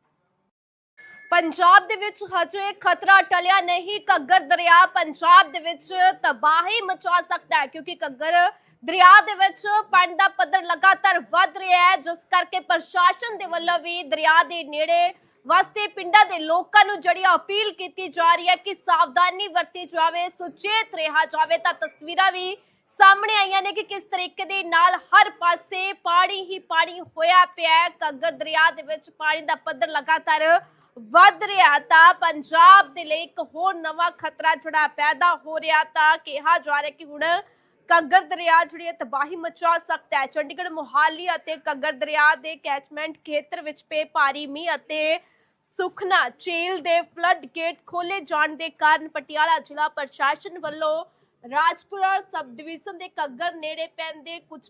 ਪੰਜਾਬ ਦੇ ਵਿੱਚ ਹਜੇ ਖਤਰਾ ਟਲਿਆ ਨਹੀਂ, ਘੱਗਰ ਦਰਿਆ ਪੰਜਾਬ ਦੇ ਵਿੱਚ ਤਬਾਹੀ ਮਚਾ ਸਕਦਾ ਹੈ, ਕਿਉਂਕਿ ਘੱਗਰ ਦਰਿਆ ਦੇ ਵਿੱਚ ਪਾਣੀ ਦਾ ਪੱਧਰ ਲਗਾਤਾਰ ਵੱਧ ਰਿਹਾ ਹੈ, ਜਿਸ ਕਰਕੇ ਪ੍ਰਸ਼ਾਸਨ ਦੇ ਵੱਲੋਂ ਵੀ ਦਰਿਆ ਦੇ ਨੇੜੇ ਵਾਸਤੇ ਪਿੰਡਾਂ ਦੇ ਲੋਕਾਂ ਨੂੰ ਜਿਹੜੀ ਅਪੀਲ ਕੀਤੀ ਜਾ ਰਹੀ ਹੈ ਕਿ ਸਾਵਧਾਨੀ ਵਰਤੀ ਜਾਵੇ, ਸੁਚੇਤ ਰਿਹਾ ਜਾਵੇ, ਤਾਂ ਤਸਵੀਰਾਂ ਵੀ ਸਾਹਮਣੇ ਆਈਆਂ ਨੇ ਕਿ ਕਿਸ ਤਰੀਕੇ ਦੇ ਨਾਲ ਹਰ ਪਾਸੇ ਪਾਣੀ ਹੀ ਪਾਣੀ ਹੋਇਆ ਪਿਆ ਹੈ। ਘੱਗਰ ਦਰਿਆ ਦੇ ਵਿੱਚ ਪਾਣੀ ਦਾ ਪੱਧਰ ਲਗਾਤਾਰ ਵੱਧ ਰਿਹਾ ਤਾਂ ਪੰਜਾਬ ਦੇ ਲਈ ਇੱਕ ਹੋਰ ਨਵਾਂ ਖਤਰਾ ਜਿਹੜਾ ਪੈਦਾ ਹੋ ਰਿਹਾ ਤਾਂ ਕਿਹਾ ਜਾ ਰਿਹਾ ਕਿ ਹੁਣ ਘੱਗਰ ਦਰਿਆ ਜਿਹੜੀ ਹੈ ਤਬਾਹੀ ਮਚਾ ਸਕਦਾ ਹੈ। ਚੰਡੀਗੜ੍ਹ, ਮੋਹਾਲੀ ਅਤੇ ਘੱਗਰ ਦਰਿਆ ਦੇ ਕੈਚਮੈਂਟ ਖੇਤਰ ਵਿੱਚ ਪਏ ਭਾਰੀ ਮੀਂਹ ਅਤੇ ਸੁਖਨਾ ਝੀਲ ਦੇ ਫਲੱਡ ਗੇਟ ਖੋਲੇ ਜਾਣ ਦੇ ਕਾਰਨ ਪਟਿਆਲਾ ਜ਼ਿਲ੍ਹਾ ਪ੍ਰਸ਼ਾਸਨ ਵੱਲੋਂ ਰਾਜਪੁਰਾ ਸਬ ਡਿਵੀਜ਼ਨ ਦੇ ਘੱਗਰ ਨੇੜੇ ਪੈਂਦੇ ਕੁਝ